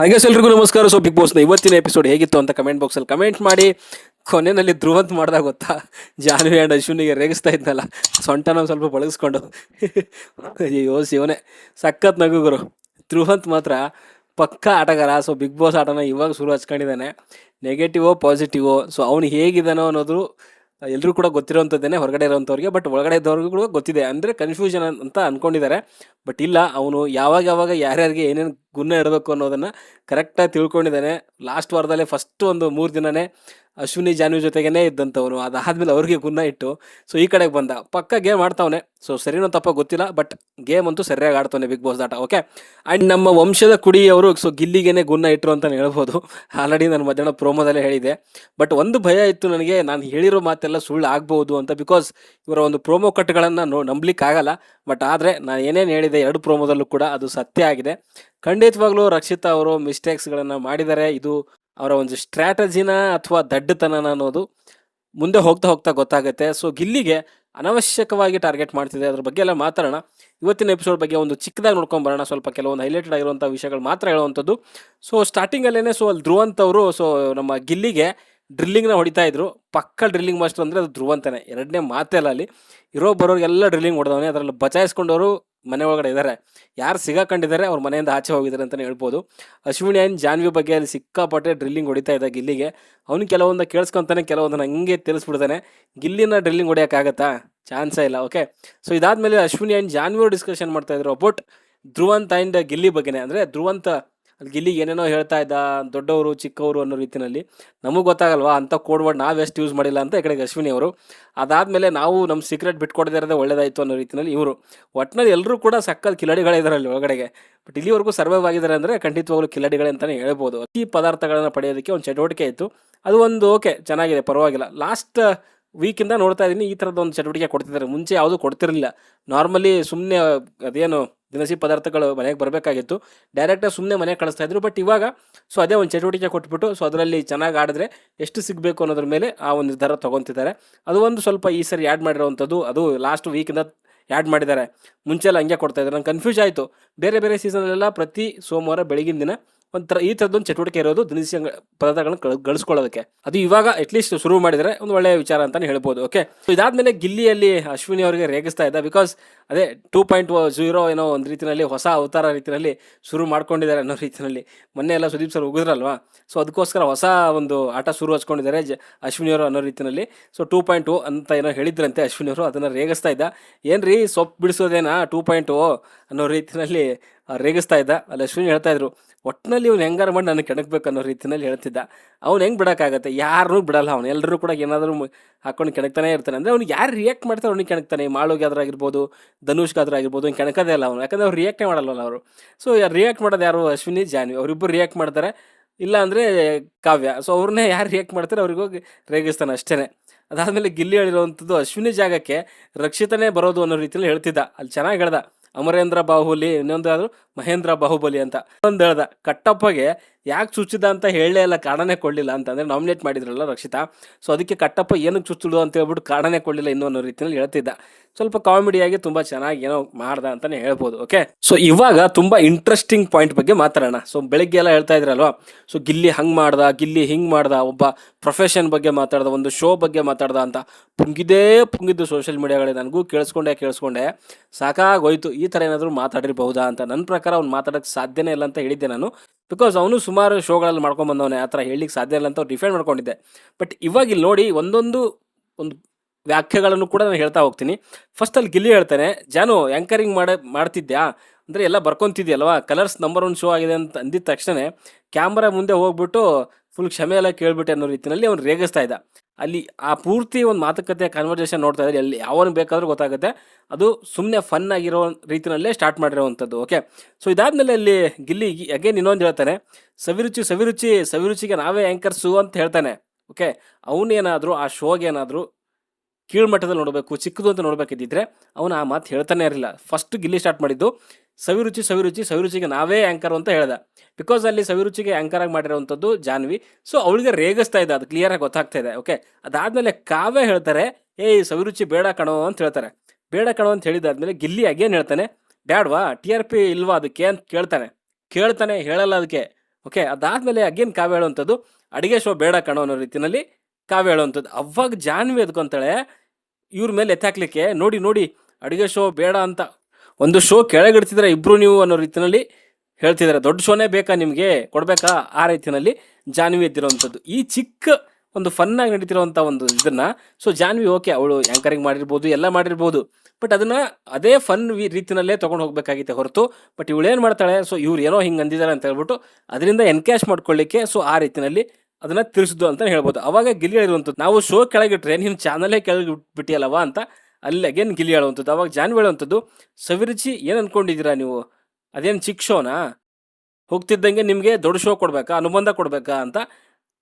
ಹಾಗೆ ಎಲ್ರಿಗೂ ನಮಸ್ಕಾರ. ಸೊ ಬಿಗ್ ಬಾಸ್ನ ಇವತ್ತಿನ ಎಪಿಸೋಡ್ ಹೇಗಿತ್ತು ಅಂತ ಕಮೆಂಟ್ ಬಾಕ್ಸಲ್ಲಿ ಕಮೆಂಟ್ ಮಾಡಿ. ಕೊನೆಯಲ್ಲಿ ಧ್ರುವಂತ್ ಮಾಡಿದಾಗ ಗೊತ್ತಾ? ಜಾನ್ವಿ ಆ್ಯಂಡ್ ಅಶ್ವಿನಿಗೆ ರೇಗಿಸ್ತಾ ಇದ್ನಲ್ಲ. ಸೊಂಟನ ಸ್ವಲ್ಪ ಬಳಗಿಸ್ಕೊಂಡು ಅಯ್ಯೋ ಶಿವನೇ. ಸಖತ್ ನಗುಗರು ಧ್ರುವಂತ್ ಮಾತ್ರ ಪಕ್ಕ ಆಟಗಾರ. ಸೊ ಬಿಗ್ ಬಾಸ್ ಆಟನ ಇವಾಗ ಶುರು ಹಚ್ಕೊಂಡಿದ್ದಾನೆ. ನೆಗೆಟಿವೋ ಪಾಸಿಟಿವೋ ಸೊ ಅವನು ಹೇಗಿದ್ದಾನೋ ಅನ್ನೋದು ಎಲ್ಲರೂ ಕೂಡ ಗೊತ್ತಿರೋವಂಥದ್ದೇನೆ ಹೊರಗಡೆ ಇರೋವಂಥವ್ರಿಗೆ ಬಟ್ ಒಳಗಡೆ ಇದ್ದವ್ರಿಗೂ ಕೂಡ ಗೊತ್ತಿದೆ. ಅಂದರೆ ಕನ್ಫ್ಯೂಷನ್ ಅಂತ ಅಂದ್ಕೊಂಡಿದ್ದಾರೆ ಬಟ್ ಇಲ್ಲ, ಅವನು ಯಾವಾಗ ಯಾವಾಗ ಯಾರ್ಯಾರಿಗೆ ಏನೇನು ಗುಣ ಇಡಬೇಕು ಅನ್ನೋದನ್ನು ಕರೆಕ್ಟಾಗಿ ತಿಳ್ಕೊಂಡಿದ್ದಾನೆ. ಲಾಸ್ಟ್ ವಾರದಲ್ಲೇ ಫಸ್ಟ್ ಒಂದು ಮೂರು ದಿನನೇ ಅಶ್ವಿನಿ ಜಾನ್ವಿ ಜೊತೆಗೇನೆ ಇದ್ದಂಥವನು ಅದಾದಮೇಲೆ ಅವ್ರಿಗೆ ಗುನ್ನ ಇಟ್ಟು ಸೊ ಈ ಕಡೆಗೆ ಬಂದ. ಪಕ್ಕ ಗೇಮ್ ಆಡ್ತಾವನೆ. ಸೊ ಸರಿನೋ ತಪ್ಪ ಗೊತ್ತಿಲ್ಲ ಬಟ್ ಗೇಮ್ ಅಂತೂ ಸರಿಯಾಗಿ ಆಡ್ತಾನೆ ಬಿಗ್ ಬಾಸ್ ಆಟ ಓಕೆ ಆ್ಯಂಡ್ ನಮ್ಮ ವಂಶದ ಕುಡಿಯವರು ಸೊ ಗಿಲ್ಲಿಗೇನೆ ಗುನ್ನ ಇಟ್ಟರು ಅಂತಲೇ ಹೇಳ್ಬೋದು. ಆಲ್ರೆಡಿ ನಾನು ಮಧ್ಯಾಹ್ನ ಪ್ರೋಮೋದಲ್ಲೇ ಹೇಳಿದೆ ಬಟ್ ಒಂದು ಭಯ ಇತ್ತು ನನಗೆ, ನಾನು ಹೇಳಿರೋ ಮಾತೆಲ್ಲ ಸುಳ್ಳು ಆಗ್ಬೋದು ಅಂತ ಬಿಕಾಸ್ ಇವರ ಒಂದು ಪ್ರೋಮೋ ಕಟ್ಗಳನ್ನು ನೋ ನಂಬಲಿಕ್ಕೆ ಆಗಲ್ಲ ಬಟ್ ಆದರೆ ನಾನು ಏನೇನು ಹೇಳಿದೆ ಎರಡು ಪ್ರೋಮೋದಲ್ಲೂ ಕೂಡ ಅದು ಸತ್ಯ ಆಗಿದೆ. ಖಂಡಿತವಾಗ್ಲೂ ರಕ್ಷಿತಾ ಅವರು ಮಿಸ್ಟೇಕ್ಸ್ಗಳನ್ನು ಮಾಡಿದ್ದಾರೆ. ಇದು ಅವರ ಒಂದು ಸ್ಟ್ರಾಟಜಿನ ಅಥವಾ ದಡ್ಡತನನ ಅನ್ನೋದು ಮುಂದೆ ಹೋಗ್ತಾ ಹೋಗ್ತಾ ಗೊತ್ತಾಗುತ್ತೆ. ಸೊ ಗಿಲ್ಲಿಗೆ ಅನವಶ್ಯಕವಾಗಿ ಟಾರ್ಗೆಟ್ ಮಾಡ್ತಿದೆ. ಅದ್ರ ಬಗ್ಗೆ ಎಲ್ಲ ಮಾತಾಡೋಣ. ಇವತ್ತಿನ ಎಪಿಸೋಡ್ ಬಗ್ಗೆ ಒಂದು ಚಿಕ್ಕದಾಗಿ ನೋಡ್ಕೊಂಡು ಬರೋಣ. ಸ್ವಲ್ಪ ಕೆಲವೊಂದು ಹೈಲೈಟೆಡ್ ಆಗಿರುವಂಥ ವಿಷಯಗಳು ಮಾತ್ರ ಹೇಳುವಂಥದ್ದು. ಸೊ ಸ್ಟಾರ್ಟಿಂಗಲ್ಲೇ ಸೊ ಅಲ್ಲಿ ಧ್ರುವಂತ್ ಅವರು ಸೊ ನಮ್ಮ ಗಿಲ್ಲಿಗೆ ಡ್ರಿಲ್ಲಿಂಗ್ನ ಹೊಡಿತಾ ಇದ್ರು. ಪಕ್ಕ ಡ್ರಿಲ್ಲಿಂಗ್ ಮಾಸ್ಟರ್ ಅಂದರೆ ಅದು ಧ್ರುವಂತನೇ. ಎರಡನೇ ಮಾತೇ ಅಲ್ಲ ಅಲ್ಲಿ. ಇರೋ ಬರೋರಿಗೆಲ್ಲ ಡ್ರಿಲ್ಲಿಂಗ್ ಹೊಡೆದವನೇ. ಅದರಲ್ಲಿ ಬಚಾಯಿಸ್ಕೊಂಡವರು ಮನೆ ಒಳಗಡೆ ಇದ್ದಾರೆ ಯಾರು ಸಿಗಾಕೊಂಡಿದ್ದಾರೆ ಅವ್ರ ಮನೆಯಿಂದ ಆಚೆ ಹೋಗಿದ್ದಾರೆ ಅಂತಲೇ ಹೇಳ್ಬೋದು. ಅಶ್ವಿನಿ ಆ್ಯಂಡ್ ಜಾನ್ವಿ ಬಗ್ಗೆ ಅಲ್ಲಿ ಸಿಕ್ಕಾಪಟ್ಟೆ ಡ್ರಿಲ್ಲಿಂಗ್ ಹೊಡಿತಾ ಇದ್ದ ಗಿಲ್ಲಿಗೆ. ಅವನು ಕೆಲವೊಂದು ಕೇಳಿಸ್ಕೊಂತಾನೆ, ಕೆಲವೊಂದನ್ನು ಹಂಗೆ ತಿಳಿಸ್ಬಿಡ್ತಾನೆ. ಗಿಲ್ಲಿನ ಡ್ರಿಲ್ಲಿಂಗ್ ಹೊಡೆಯೋಕ್ಕಾಗತ್ತಾ ಚಾನ್ಸೇ ಇಲ್ಲ. ಓಕೆ. ಸೊ ಇದಾದಮೇಲೆ ಅಶ್ವಿನಿ ಆ್ಯಂಡ್ ಜಾನ್ವಿ ಡಿಸ್ಕಷನ್ ಮಾಡ್ತಾ ಇದ್ರು ಅಬೌಟ್ ಧ್ರುವಂತ್ ಆ್ಯಂಡ್ ಗಿಲ್ಲಿ ಬಗ್ಗೆನೇ. ಅಂದರೆ ಧ್ರುವಂತ ಅಲ್ಲಿ ಗಿಲ್ಲಿ ಏನೇನೋ ಹೇಳ್ತಾ ಇದ್ದ, ದೊಡ್ಡವರು, ಚಿಕ್ಕವರು ಅನ್ನೋ ರೀತಿಯಲ್ಲಿ ನಮಗೆ ಗೊತ್ತಾಗಲ್ವಾ? ಅಂತ ಕೋಡ್ ವರ್ಡ್ ನಾವು ಎಷ್ಟು ಯೂಸ್ ಮಾಡಿಲ್ಲ ಅಂತ ಈ ಕಡೆಗೆ ಅಶ್ವಿನಿ ಅವರು. ಅದಾದಮೇಲೆ ನಾವು ನಮ್ಮ ಸೀಕ್ರೆಟ್ ಬಿಟ್ಕೊಡದಿರೋದೇ ಒಳ್ಳೇದಾಯಿತು ಅನ್ನೋ ರೀತಿಯಲ್ಲಿ ಇವರು. ಒಟ್ಟಿನಲ್ಲಿ ಎಲ್ಲರೂ ಕೂಡ ಸಕ್ಕತ್ ಕಿಲಾಡಿಗಳಿದ್ದಾರೆ ಅಲ್ಲಿ ಒಳಗಡೆಗೆ. ಬಟ್ ಇಲ್ಲಿವರೆಗೂ ಸರ್ವೈವ್ ಆಗಿದ್ದಾರೆ ಅಂದರೆ ಖಂಡಿತವಾಗ್ಲೂ ಕಿಲಾಡಿಗಳೇ ಅಂತಲೇ ಹೇಳ್ಬೋದು. ಈ ಪದಾರ್ಥಗಳನ್ನು ಪಡೆಯೋದಕ್ಕೆ ಒಂದು ಚಟುವಟಿಕೆ ಇತ್ತು. ಅದು ಒಂದು ಓಕೆ ಚೆನ್ನಾಗಿದೆ, ಪರವಾಗಿಲ್ಲ. ಲಾಸ್ಟ್ ವೀಕಿಂದ ನೋಡ್ತಾ ಇದ್ದೀನಿ ಈ ಥರದ ಒಂದು ಚಟುವಟಿಕೆ ಕೊಡ್ತಿದ್ದಾರೆ. ಮುಂಚೆ ಯಾವುದೂ ಕೊಡ್ತಿರಲಿಲ್ಲ. ನಾರ್ಮಲಿ ಸುಮ್ಮನೆ ಅದೇನು ದಿನಸಿ ಪದಾರ್ಥಗಳು ಮನೆಗೆ ಬರಬೇಕಾಗಿತ್ತು. ಡೈರೆಕ್ಟಾಗಿ ಸುಮ್ಮನೆ ಮನೆಗೆ ಕಳಿಸ್ತಾ ಇದ್ರು. ಬಟ್ ಇವಾಗ ಸೊ ಅದೇ ಒಂದು ಚಟುವಟಿಕೆ ಕೊಟ್ಬಿಟ್ಟು ಸೊ ಅದರಲ್ಲಿ ಚೆನ್ನಾಗಿ ಆಡಿದ್ರೆ ಎಷ್ಟು ಸಿಗಬೇಕು ಅನ್ನೋದ್ರ ಮೇಲೆ ಆ ಒಂದು ನಿರ್ಧಾರ ತೊಗೊತಿದ್ದಾರೆ. ಅದು ಒಂದು ಸ್ವಲ್ಪ ಈ ಸರಿ ಆ್ಯಡ್ ಮಾಡಿರೋವಂಥದ್ದು. ಅದು ಲಾಸ್ಟ್ ವೀಕಿಂದ ಆ್ಯಡ್ ಮಾಡಿದ್ದಾರೆ. ಮುಂಚೆ ಎಲ್ಲ ಹಂಗೆ ಕೊಡ್ತಾ ಇದ್ದಾರೆ ನಂಗೆ ಕನ್ಫ್ಯೂಸ್ ಆಯಿತು. ಬೇರೆ ಬೇರೆ ಸೀಸನಲ್ಲೆಲ್ಲ ಪ್ರತಿ ಸೋಮವಾರ, ಬೆಳಗಿನ ದಿನ ಒಂಥರ ಈ ಥರದೊಂದು ಚಟುವಟಿಕೆ ಇರೋದು ದಿನಸಿ ಪದಾರ್ಥಗಳನ್ನ ಕಳ್, ಗಳಿಸ್ಕೊಳ್ಳೋದಕ್ಕೆ. ಅದು ಇವಾಗ ಅಟ್ಲೀಸ್ಟ್ ಶುರು ಮಾಡಿದರೆ ಒಂದು ಒಳ್ಳೆಯ ವಿಚಾರ ಅಂತಲೇ ಹೇಳ್ಬೋದು ಓಕೆ ಸೊ ಇದಾದ್ಮೇಲೆ ಗಿಲ್ಲಿಯಲ್ಲಿ ಅಶ್ವಿನಿ ಅವರಿಗೆ ರೇಗಿಸ್ತಾ ಇದ್ದ ಬಿಕಾಸ್ ಅದೇ ಟೂ ಪಾಯಿಂಟ್ ಜೀರೋ ಏನೋ ಒಂದು ರೀತಿಯಲ್ಲಿ ಹೊಸ ಅವತಾರ ರೀತಿಯಲ್ಲಿ ಶುರು ಮಾಡ್ಕೊಂಡಿದ್ದಾರೆ ಅನ್ನೋ ರೀತಿಯಲ್ಲಿ ಮೊನ್ನೆ ಎಲ್ಲ ಸುದೀಪ್ ಸರ್ ಉಗಿದ್ರಲ್ವಾ ಸೊ ಅದಕ್ಕೋಸ್ಕರ ಹೊಸ ಒಂದು ಆಟ ಶುರು ಹಚ್ಕೊಂಡಿದ್ದಾರೆ ಜ, ಅಶ್ವಿನಿ ಅವರು ಅನ್ನೋ ರೀತಿಯಲ್ಲಿ ಸೊ ಟೂ ಪಾಯಿಂಟ್ ಓ ಅಂತ ಏನೋ ಹೇಳಿದ್ರಂತೆ ಅಶ್ವಿನಿ ಅವರು, ಅದನ್ನು ರೇಗಿಸ್ತಾ ಇದ್ದ. ಏನು ರೀ ಸೊಪ್ಪು ಬಿಡಿಸೋದೇನಾ ಟೂ ಪಾಯಿಂಟ್ ಓ ಅನ್ನೋ ರೀತಿಯಲ್ಲಿ ರೇಗಿಸ್ತಾ ಇದ್ದ. ಅಲ್ಲಿ ಅಶ್ವಿನಿ ಹೇಳ್ತಾ ಇದ್ರು ಒಟ್ಟಿನಲ್ಲಿ ಇವ್ನು ಹೆಂಗಾರ ಮಾಡಿ ನನಗೆ ಕೆಣಕ್ಬೇಕು ಅನ್ನೋ ರೀತಿಯಲ್ಲಿ ಹೇಳ್ತಿದ್ದ. ಅವ್ನು ಹೆಂಗೆ ಬಿಡೋಕ್ಕಾಗತ್ತೆ? ಯಾರೂ ಬಿಡಲ್ಲ ಅವ್ನು. ಎಲ್ಲರೂ ಕೂಡ ಏನಾದರೂ ಹಾಕೊಂಡು ಕೆಣಕ್ತಾನೆ ಇರ್ತಾನೆ. ಅಂದರೆ ಅವ್ನಿಗೆ ಯಾರು ರಿಯಾಕ್ಟ್ ಮಾಡ್ತಾರೆ ಅವ್ನಿಗೆ ಕೆಣಕ್ತಾನೆ. ಮಾಳುಗೆ ಆದ್ರೂ ಆಗಿರ್ಬೋದು ಧನುಷ್ಗಾದ್ರೂ ಆಗಿರ್ಬೋದು ಅವ್ನು ಕೆಣಕದೇ ಇಲ್ಲ ಅವನು. ಯಾಕಂದ್ರೆ ಅವ್ರು ರಿಯಾಕ್ಟೇ ಮಾಡಲ್ಲ ಅವರು. ಸೊ ರಿಯಾಕ್ಟ್ ಮಾಡೋದು ಯಾರು? ಅಶ್ವಿನಿ, ಜಾನ್ವಿ. ಅವರಿಬ್ಬರು ರಿಯಾಕ್ಟ್ ಮಾಡ್ತಾರೆ. ಇಲ್ಲ ಅಂದರೆ ಕಾವ್ಯ. ಸೊ ಅವ್ರನ್ನೇ ಯಾರು ರಿಯಾಕ್ಟ್ ಮಾಡ್ತಾರೆ, ಅವ್ರಿಗೆ ಹೋಗಿ ರೇಗಿಸ್ತಾನೆ ಅಷ್ಟೇ ಅದಾದಮೇಲೆ ಗಿಲ್ಲಿ ಹೇಳಿರುವಂಥದ್ದು ಅಶ್ವಿನಿ ಜಾಗಕ್ಕೆ ರಕ್ಷಿತನೇ ಬರೋದು ಅನ್ನೋ ರೀತಿಯಲ್ಲಿ ಹೇಳ್ತಿದ್ದ. ಅಲ್ಲಿ ಚೆನ್ನಾಗಿ ಹೇಳ್ದ. ಅಮರೇಂದ್ರ ಬಾಹುಲಿ ಇನ್ನೊಂದು ಯಾವುದು ಮಹೇಂದ್ರ ಬಾಹುಬಲಿ ಅಂತ. ಒಂದು ಹೇಳ್ದ, ಕಟ್ಟಪ್ಪಗೆ ಯಾಕೆ ಚುಚ್ಚಿದ ಅಂತ ಹೇಳಲೇ ಇಲ್ಲ, ಕಾರಣನೇ ಕೊಡಲಿಲ್ಲ ಅಂತಂದರೆ ನಾಮಿನೇಟ್ ಮಾಡಿದ್ರಲ್ಲ ರಕ್ಷಿತಾ. ಸೊ ಅದಕ್ಕೆ ಕಟ್ಟಪ್ಪ ಏನಕ್ಕೆ ಚುಚ್ಚಿಡು ಅಂತ ಹೇಳ್ಬಿಟ್ಟು ಕಾರಣನೇ ಕೊಡಲಿಲ್ಲ ಇನ್ನೂ ಅನ್ನೋ ರೀತಿಯಲ್ಲಿ ಹೇಳ್ತಿದ್ದ. ಸ್ವಲ್ಪ ಕಾಮಿಡಿಯಾಗಿ ತುಂಬ ಚೆನ್ನಾಗಿ ಏನೋ ಮಾಡ್ದ ಅಂತಲೇ ಹೇಳ್ಬೋದು ಓಕೆ ಸೊ ಇವಾಗ ತುಂಬ ಇಂಟ್ರೆಸ್ಟಿಂಗ್ ಪಾಯಿಂಟ್ ಬಗ್ಗೆ ಮಾತಾಡೋಣ. ಸೊ ಬೆಳಗ್ಗೆ ಎಲ್ಲ ಹೇಳ್ತಾ ಇದ್ರಲ್ವಾ? ಸೊ ಗಿಲ್ಲಿ ಹಂಗೆ ಮಾಡ್ದ, ಗಿಲ್ಲಿ ಹಿಂಗೆ ಮಾಡ್ದ, ಒಬ್ಬ ಪ್ರೊಫೆಷನ್ ಬಗ್ಗೆ ಮಾತಾಡ್ದ, ಒಂದು ಶೋ ಬಗ್ಗೆ ಮಾತಾಡ್ದ ಅಂತ ಪುಂಗಿದೇ ಪುಂಗಿದ್ದು ಸೋಷಿಯಲ್ ಮೀಡಿಯಾಗಳೇ ನನಗೂ ಕೇಳಿಸ್ಕೊಂಡೆ ಕೇಳಿಸ್ಕೊಂಡೆ. ಸಾಕಾಗೋಯ್ತು, ಈ ಥರ ಏನಾದರೂ ಮಾತಾಡಿರಬಹುದಾ ಅಂತ ನನ್ನ ಪ್ರಕಾರ ಅವ್ನು ಮಾತಾಡೋಕ್ಕೆ ಸಾಧ್ಯನೇ ಇಲ್ಲ ಅಂತ ಹೇಳಿದ್ದೆ ನಾನು. ಬಿಕಾಸ್ ಅವನು ಸುಮಾರು ಶೋಗಳಲ್ಲಿ ಮಾಡ್ಕೊಂಡು ಬಂದವನೇ ಆ ಥರ ಹೇಳಲಿಕ್ಕೆ ಸಾಧ್ಯ ಇಲ್ಲ ಅಂತ ಡಿಫೆಂಡ್ ಮಾಡ್ಕೊಂಡಿದ್ದೆ. ಬಟ್ ಇವಾಗ ಇಲ್ಲಿ ನೋಡಿ ಒಂದೊಂದು, ಒಂದು ವ್ಯಾಖ್ಯೆಗಳನ್ನು ಕೂಡ ನಾನು ಹೇಳ್ತಾ ಹೋಗ್ತೀನಿ. ಫಸ್ಟ್ ಅಲ್ಲಿ ಗಿಲ್ಲಿ ಹೇಳ್ತಾನೆ, ಜಾನು ಆ್ಯಂಕರಿಂಗ್ ಮಾಡ, ಮಾಡ್ತಿದ್ಯಾ? ಅಂದರೆ ಎಲ್ಲ ಬರ್ಕೊತಿದ್ಯಲ್ವಾ? ಕಲರ್ಸ್ ನಂಬರ್ ಒನ್ ಶೋ ಆಗಿದೆ ಅಂತ ಅಂದಿದ ತಕ್ಷಣ ಕ್ಯಾಮ್ರಾ ಮುಂದೆ ಹೋಗ್ಬಿಟ್ಟು ಫುಲ್ ಕ್ಷಮೆ ಎಲ್ಲ ಕೇಳ್ಬಿಟ್ಟೆ ಅನ್ನೋ ರೀತಿಯಲ್ಲಿ ಅವ್ನು ರೇಗಿಸ್ತಾ ಇದ್ದ. ಅಲ್ಲಿ ಆ ಪೂರ್ತಿ ಒಂದು ಮಾತುಕತೆ ಕನ್ವರ್ಸೇಷನ್ ನೋಡ್ತಾ ಇದ್ರೆ ಅಲ್ಲಿ ಯಾವನು ಬೇಕಾದರೂ ಗೊತ್ತಾಗುತ್ತೆ. ಅದು ಸುಮ್ಮನೆ ಫನ್ ಆಗಿರೋ ರೀತಿಯಲ್ಲೇ ಸ್ಟಾರ್ಟ್ ಮಾಡಿರೋವಂಥದ್ದು ಓಕೆ ಸೊ ಇದಾದಮೇಲೆ ಅಲ್ಲಿ ಗಿಲ್ಲಿ ಅಗೇನ್ ಇನ್ನೊಂದು ಹೇಳ್ತಾನೆ, ಸವಿರುಚಿ ಸವಿರುಚಿ, ಸವಿರುಚಿಗೆ ನಾವೇ ಆ್ಯಂಕರ್ಸು ಅಂತ ಹೇಳ್ತಾನೆ ಓಕೆ ಅವನೇನಾದರೂ, ಆ ಶೋಗೆ ಏನಾದರೂ ಕೀಳ್ಮಟ್ಟದಲ್ಲಿ ನೋಡಬೇಕು, ಚಿಕ್ಕದು ಅಂತ ನೋಡಬೇಕಿದ್ದಿದ್ರೆ ಅವನು ಆ ಮಾತು ಹೇಳ್ತಾನೆ ಇರಲಿಲ್ಲ. ಫಸ್ಟ್ ಗಿಲ್ಲಿ ಸ್ಟಾರ್ಟ್ ಮಾಡಿದ್ದು ಸವಿರುಚಿ ಸವಿರುಚಿ, ಸವಿರುಚಿಗೆ ನಾವೇ ಆ್ಯಂಕರ್ ಅಂತ ಹೇಳ್ದ. ಬಿಕಾಸ್ ಅಲ್ಲಿ ಸವಿರುಚಿಗೆ ಆ್ಯಂಕರ್ ಆಗಿ ಮಾಡಿರೋವಂಥದ್ದು ಜಾನ್ವಿ. ಸೊ ಅವಳಿಗೆ ರೇಗಿಸ್ತಾ ಇದೆ ಅದು ಕ್ಲಿಯರಾಗಿ ಗೊತ್ತಾಗ್ತಾ ಇದೆ ಓಕೆ ಅದಾದಮೇಲೆ ಕಾವೇ ಹೇಳ್ತಾರೆ, ಏಯ್, ಸವಿರುಚಿ ಬೇಡ ಕಣೋ ಅಂತ ಹೇಳ್ತಾರೆ. ಬೇಡ ಕಣೋ ಅಂತ ಹೇಳಿದಾದ್ಮೇಲೆ ಗಿಲ್ಲಿ ಅಗೇನ್ ಹೇಳ್ತಾನೆ, ಬ್ಯಾಡ್ವಾ, ಟಿ ಆರ್ ಪಿ ಇಲ್ವಾ ಅದಕ್ಕೆ? ಅಂತ ಕೇಳ್ತಾನೆ. ಕೇಳ್ತಾನೆ, ಹೇಳಲ್ಲ ಅದಕ್ಕೆ ಓಕೆ ಅದಾದಮೇಲೆ ಅಗೇನ್ ಕಾವ್ಯ ಹೇಳುವಂಥದ್ದು, ಅಡುಗೆ ಶೋ ಬೇಡ ಕಣೋ ಅನ್ನೋ ರೀತಿಯಲ್ಲಿ ಕಾವ್ಯ ಹೇಳುವಂಥದ್ದು. ಅವಾಗ ಜಾನ್ವಿ ಅದ್ಕೊಂತಾಳೆ ಇವ್ರ ಮೇಲೆ ಎತ್ತಾಕ್ಲಿಕ್ಕೆ, ನೋಡಿ ನೋಡಿ, ಅಡುಗೆ ಶೋ ಬೇಡ ಅಂತ ಒಂದು ಶೋ ಕೆಳಗಿಡ್ತಿದ್ರೆ ಇಬ್ರು ನೀವು ಅನ್ನೋ ರೀತಿಯಲ್ಲಿ ಹೇಳ್ತಿದ್ದಾರೆ. ದೊಡ್ಡ ಶೋನೇ ಬೇಕಾ ನಿಮಗೆ? ಕೊಡಬೇಕಾ? ಆ ರೀತಿಯಲ್ಲಿ ಜಾನ್ವಿ ಎದ್ದಿರೋವಂಥದ್ದು ಈ ಚಿಕ್ಕ ಒಂದು ಫನ್ನಾಗಿ ನಡೀತಿರೋವಂಥ ಒಂದು ಇದನ್ನ ಸೊ ಜಾನ್ವಿ ಓಕೆ ಅವಳು ಆ್ಯಂಕರಿಂಗ್ ಮಾಡಿರ್ಬೋದು, ಎಲ್ಲ ಮಾಡಿರ್ಬೋದು. ಬಟ್ ಅದನ್ನ ಅದೇ ಫನ್ ರೀತಿನಲ್ಲೇ ತೊಗೊಂಡು ಹೋಗಬೇಕಾಗಿತ್ತೆ ಹೊರತು. ಬಟ್ ಇವಳೇನು ಮಾಡ್ತಾಳೆ? ಸೊ ಇವ್ರು ಏನೋ ಹಿಂಗೆ ಅಂದಿದ್ದಾರೆ ಅಂತ ಹೇಳ್ಬಿಟ್ಟು ಅದರಿಂದ ಎನ್ಕ್ಯಾಶ್ ಮಾಡ್ಕೊಳ್ಳಿಕ್ಕೆ ಸೊ ಆ ರೀತಿಯಲ್ಲಿ ಅದನ್ನ ತಿಳಿಸಿದ್ದು ಅಂತ ಹೇಳ್ಬೋದು. ಅವಾಗ ಗಿಲ್ಲಿ ಹೇಳಿರುವಂಥದ್ದು, ನಾವು ಶೋ ಕೆಳಗಿಟ್ರೆ ನಿಮ್ಮ ಚಾನಲೇ ಕೆಳಗೆ ಬಿಟ್ಬಿಟ್ಟಿಯಲ್ಲವ ಅಂತ ಅಲ್ಲಿ ಅಗೇನ್ ಗಿಲಿ ಹೇಳುವಂಥದ್ದು ಅವಾಗ ಜಾನ್ವಿ ಹೇಳುವಂಥದ್ದು ಸವಿರುಚಿ ಏನು ಅನ್ಕೊಂಡಿದ್ದೀರಾ ನೀವು? ಅದೇನು ಚಿಕ್ಕ ಶೋನಾ ಹೋಗ್ತಿದ್ದಂಗೆ ನಿಮಗೆ ದೊಡ್ಡ ಶೋ ಕೊಡಬೇಕಾ? ಅನುಬಂಧ ಕೊಡಬೇಕಾ ಅಂತ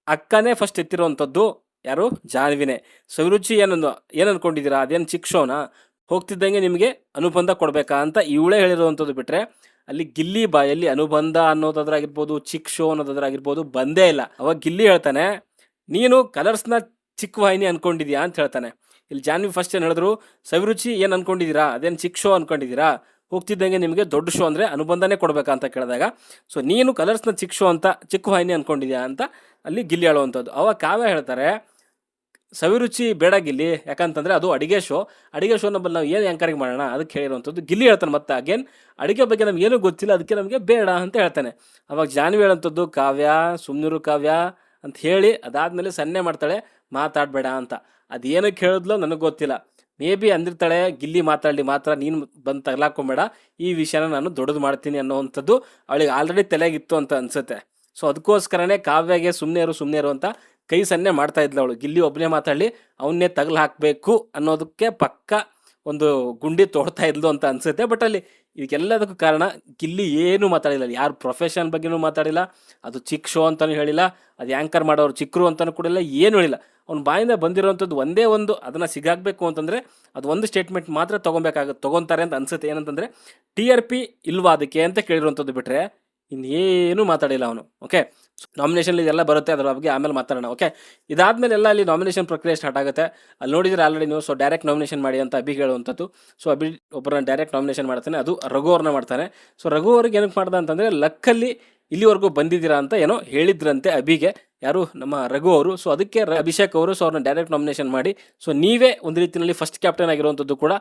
ಅಕ್ಕನೇ ಫಸ್ಟ್ ಎತ್ತಿರುವಂಥದ್ದು ಯಾರು? ಜಾನ್ವಿನೇ. ಸವಿರುಚಿ ಏನನ್ನು ಏನು ಅನ್ಕೊಂಡಿದ್ದೀರಾ? ಅದೇನು ಚಿಕ್ಕ ಶೋನಾ ಹೋಗ್ತಿದ್ದಂಗೆ ನಿಮಗೆ ಅನುಬಂಧ ಕೊಡಬೇಕಾ ಅಂತ ಇವಳೇ ಹೇಳಿರುವಂಥದ್ದು ಬಿಟ್ಟರೆ ಅಲ್ಲಿ ಗಿಲ್ಲಿ ಬಾಯಲ್ಲಿ ಅನುಬಂಧ ಅನ್ನೋದಾದ್ರಾಗಿರ್ಬೋದು, ಚಿಕ್ ಶೋ ಅನ್ನೋದಾದ್ರಾಗಿರ್ಬೋದು ಬಂದೇ ಇಲ್ಲ. ಅವಾಗ ಗಿಲ್ಲಿ ಹೇಳ್ತಾನೆ, ನೀನು ಕಲರ್ಸ್ನ ಚಿಕ್ಕ ವಾಹಿನಿ ಅನ್ಕೊಂಡಿದ್ಯಾ ಅಂತ ಹೇಳ್ತಾನೆ. ಇಲ್ಲಿ ಜಾನ್ವಿ ಫಸ್ಟ್ ಏನು ಹೇಳಿದ್ರು ಸವಿರುಚಿ ಏನು ಅನ್ಕೊಂಡಿದ್ದೀರಾ ಅದೇನು ಚಿಕ್ಕ ಶೋ ಅನ್ಕೊಂಡಿದ್ದೀರಾ ಹೋಗ್ತಿದ್ದಂಗೆ ನಿಮಗೆ ದೊಡ್ಡ ಶೋ ಅಂದರೆ ಅನುಬಂಧನೇ ಕೊಡಬೇಕಾ? ಅಂತ ಕೇಳಿದಾಗ, ಸೊ ನೀನು ಕಲರ್ಸ್ನ ಚಿಕ್ಕ ಶೋ ಅಂತ, ಚಿಕ್ಕ ವಾಹಿನಿ ಅಂದ್ಕೊಂಡಿದ್ಯಾ ಅಂತ ಅಲ್ಲಿ ಗಿಲ್ಲಿ ಹೇಳುವಂಥದ್ದು. ಅವಾಗ ಕಾವ್ಯ ಹೇಳ್ತಾರೆ ಸವಿರುಚಿ ಬೇಡ ಗಿಲ್ಲಿ. ಯಾಕಂತಂದರೆ ಅದು ಅಡುಗೆ ಶೋ ಅಡುಗೆ ಶೋ ನಂಬಲ್ಲಿ ನಾವು ಏನು ಆ್ಯಂಕರಿಂಗ್ ಮಾಡೋಣ? ಅದಕ್ಕೆ ಹೇಳಿರುವಂಥದ್ದು ಗಿಲ್ಲಿ ಹೇಳ್ತಾನೆ ಮತ್ತೆ. ಅಗೇನ್ ಅಡುಗೆ ಬಗ್ಗೆ ನಮ್ಗೆ ಏನೂ ಗೊತ್ತಿಲ್ಲ, ಅದಕ್ಕೆ ನಮಗೆ ಬೇಡ ಅಂತ ಹೇಳ್ತಾನೆ. ಅವಾಗ ಜಾನ್ವಿ ಹೇಳುವಂಥದ್ದು, ಕಾವ್ಯ, ಸುಮ್ನೂರು ಕಾವ್ಯ ಅಂತ ಹೇಳಿ ಅದಾದಮೇಲೆ ಸನ್ನೆ ಮಾಡ್ತಾಳೆ, ಮಾತಾಡಬೇಡ ಅಂತ. ಅದೇನಕ್ಕೆ ಹೇಳಿದ್ಲೋ ನನಗೆ ಗೊತ್ತಿಲ್ಲ. ಮೇ ಬಿ ಅಂದಿರ್ತಾಳೆ, ಗಿಲ್ಲಿ ಮಾತಾಡಲಿ ಮಾತ್ರ, ನೀನು ಬಂದು ತಗಲಾಕೊಂಬೇಡ. ಈ ವಿಷಯನ ನಾನು ದೊಡ್ಡದು ಮಾಡ್ತೀನಿ ಅನ್ನೋವಂಥದ್ದು ಅವಳಿಗೆ ಆಲ್ರೆಡಿ ತಲೆಗಿತ್ತು ಅಂತ ಅನಿಸುತ್ತೆ. ಸೊ ಅದಕ್ಕೋಸ್ಕರನೇ ಕಾವ್ಯಗೆ ಸುಮ್ಮನೆ ಇರು ಸುಮ್ಮನೆ ಇರು ಅಂತ ಕೈ ಸನ್ನೆ ಮಾಡ್ತಾ ಇದ್ಲು ಅವಳು. ಗಿಲ್ಲಿ ಒಬ್ಬನೇ ಮಾತಾಡಲಿ, ಅವನ್ನೇ ತಗಲು ಹಾಕಬೇಕು ಅನ್ನೋದಕ್ಕೆ ಪಕ್ಕ ಒಂದು ಗುಂಡಿ ತೋಡ್ತಾ ಇದ್ಲು ಅಂತ ಅನಿಸುತ್ತೆ. ಬಟ್ ಅಲ್ಲಿ ಇದಕ್ಕೆಲ್ಲದಕ್ಕೂ ಕಾರಣ ಗಿಲ್ಲಿ ಏನು ಮಾತಾಡಿಲ್ಲ. ಯಾರು ಪ್ರೊಫೆಷನ್ ಬಗ್ಗೆನೂ ಮಾತಾಡಿಲ್ಲ. ಅದು ಚಿಕ್ಕ ಶೋ ಅಂತಲೂ ಹೇಳಿಲ್ಲ. ಅದು ಆ್ಯಂಕರ್ ಮಾಡೋರು ಚಿಕ್ಕರು ಅಂತಲೂ ಕೂಡ ಇಲ್ಲ. ಏನು ಹೇಳಿಲ್ಲ. ಅವ್ನ ಬಾಯಿಂದ ಬಂದಿರೋವಂಥದ್ದು ಒಂದೇ ಒಂದು ಅದನ್ನು ಸಿಗಾಕಬೇಕು ಅಂತಂದರೆ ಅದು ಒಂದು ಸ್ಟೇಟ್ಮೆಂಟ್ ಮಾತ್ರ ತೊಗೊಬೇಕಾಗುತ್ತೆ ತೊಗೊತಾರೆ ಅಂತ ಅನ್ಸುತ್ತೆ. ಏನಂತಂದರೆ ಟಿ ಆರ್ ಪಿ ಇಲ್ವಾ ಅದಕ್ಕೆ ಅಂತ ಕೇಳಿರುವಂಥದ್ದು ಬಿಟ್ಟರೆ ಇನ್ನೇನು ಮಾತಾಡಿಲ್ಲ ಅವನು. ಓಕೆ ನಾಮಿನೇಷನ್ ಇದೆಲ್ಲ ಬರುತ್ತೆ, ಅದರ ಬಗ್ಗೆ ಆಮೇಲೆ ಮಾತಾಡೋಣ ಓಕೆ ಇದಾದ್ಮೇಲೆ ಎಲ್ಲ ಅಲ್ಲಿ ನಾಮಿನೇಷನ್ ಪ್ರಕ್ರಿಯೆ ಸ್ಟಾರ್ಟ್ ಆಗುತ್ತೆ. ಅಲ್ಲಿ ನೋಡಿದ್ರೆ ಆಲ್ರೆಡಿ ನೀವು ಸೊ ಡೈರೆಕ್ಟ್ ನಾಮಿನೇಷನ್ ಮಾಡಿ ಅಂತ ಅಭಿ ಹೇಳುವಂಥದ್ದು. ಸೊ ಅಭಿ ಒಬ್ಬರನ್ನ ಡೈರೆಕ್ಟ್ ನಾಮಿನೇಷನ್ ಮಾಡ್ತಾನೆ, ಅದು ರಘು ಅವ್ರನ್ನ ಮಾಡ್ತಾನೆ. ಸೊ ರಘು ಅವ್ರಿಗೆ ಏನಕ್ಕೆ ಮಾಡ್ದ ಅಂತಂದರೆ, ಲಕ್ಕಲ್ಲಿ ಇಲ್ಲಿವರೆಗೂ ಬಂದಿದ್ದೀರಾ ಅಂತ ಏನೋ ಹೇಳಿದ್ರಂತೆ ಅಭಿಗೆ. ಯಾರು? ನಮ್ಮ ರಘು ಅವರು. ಸೊ ಅದಕ್ಕೆ ಅಭಿಷೇಕ್ ಅವರು ಸೊ ಅವ್ರನ್ನ ಡೈರೆಕ್ಟ್ ನಾಮಿನೇಷನ್ ಮಾಡಿ. ಸೊ ನೀವೇ ಒಂದು ರೀತಿಯಲ್ಲಿ ಫಸ್ಟ್ ಕ್ಯಾಪ್ಟನ್ ಆಗಿರುವಂಥದ್ದು ಕೂಡ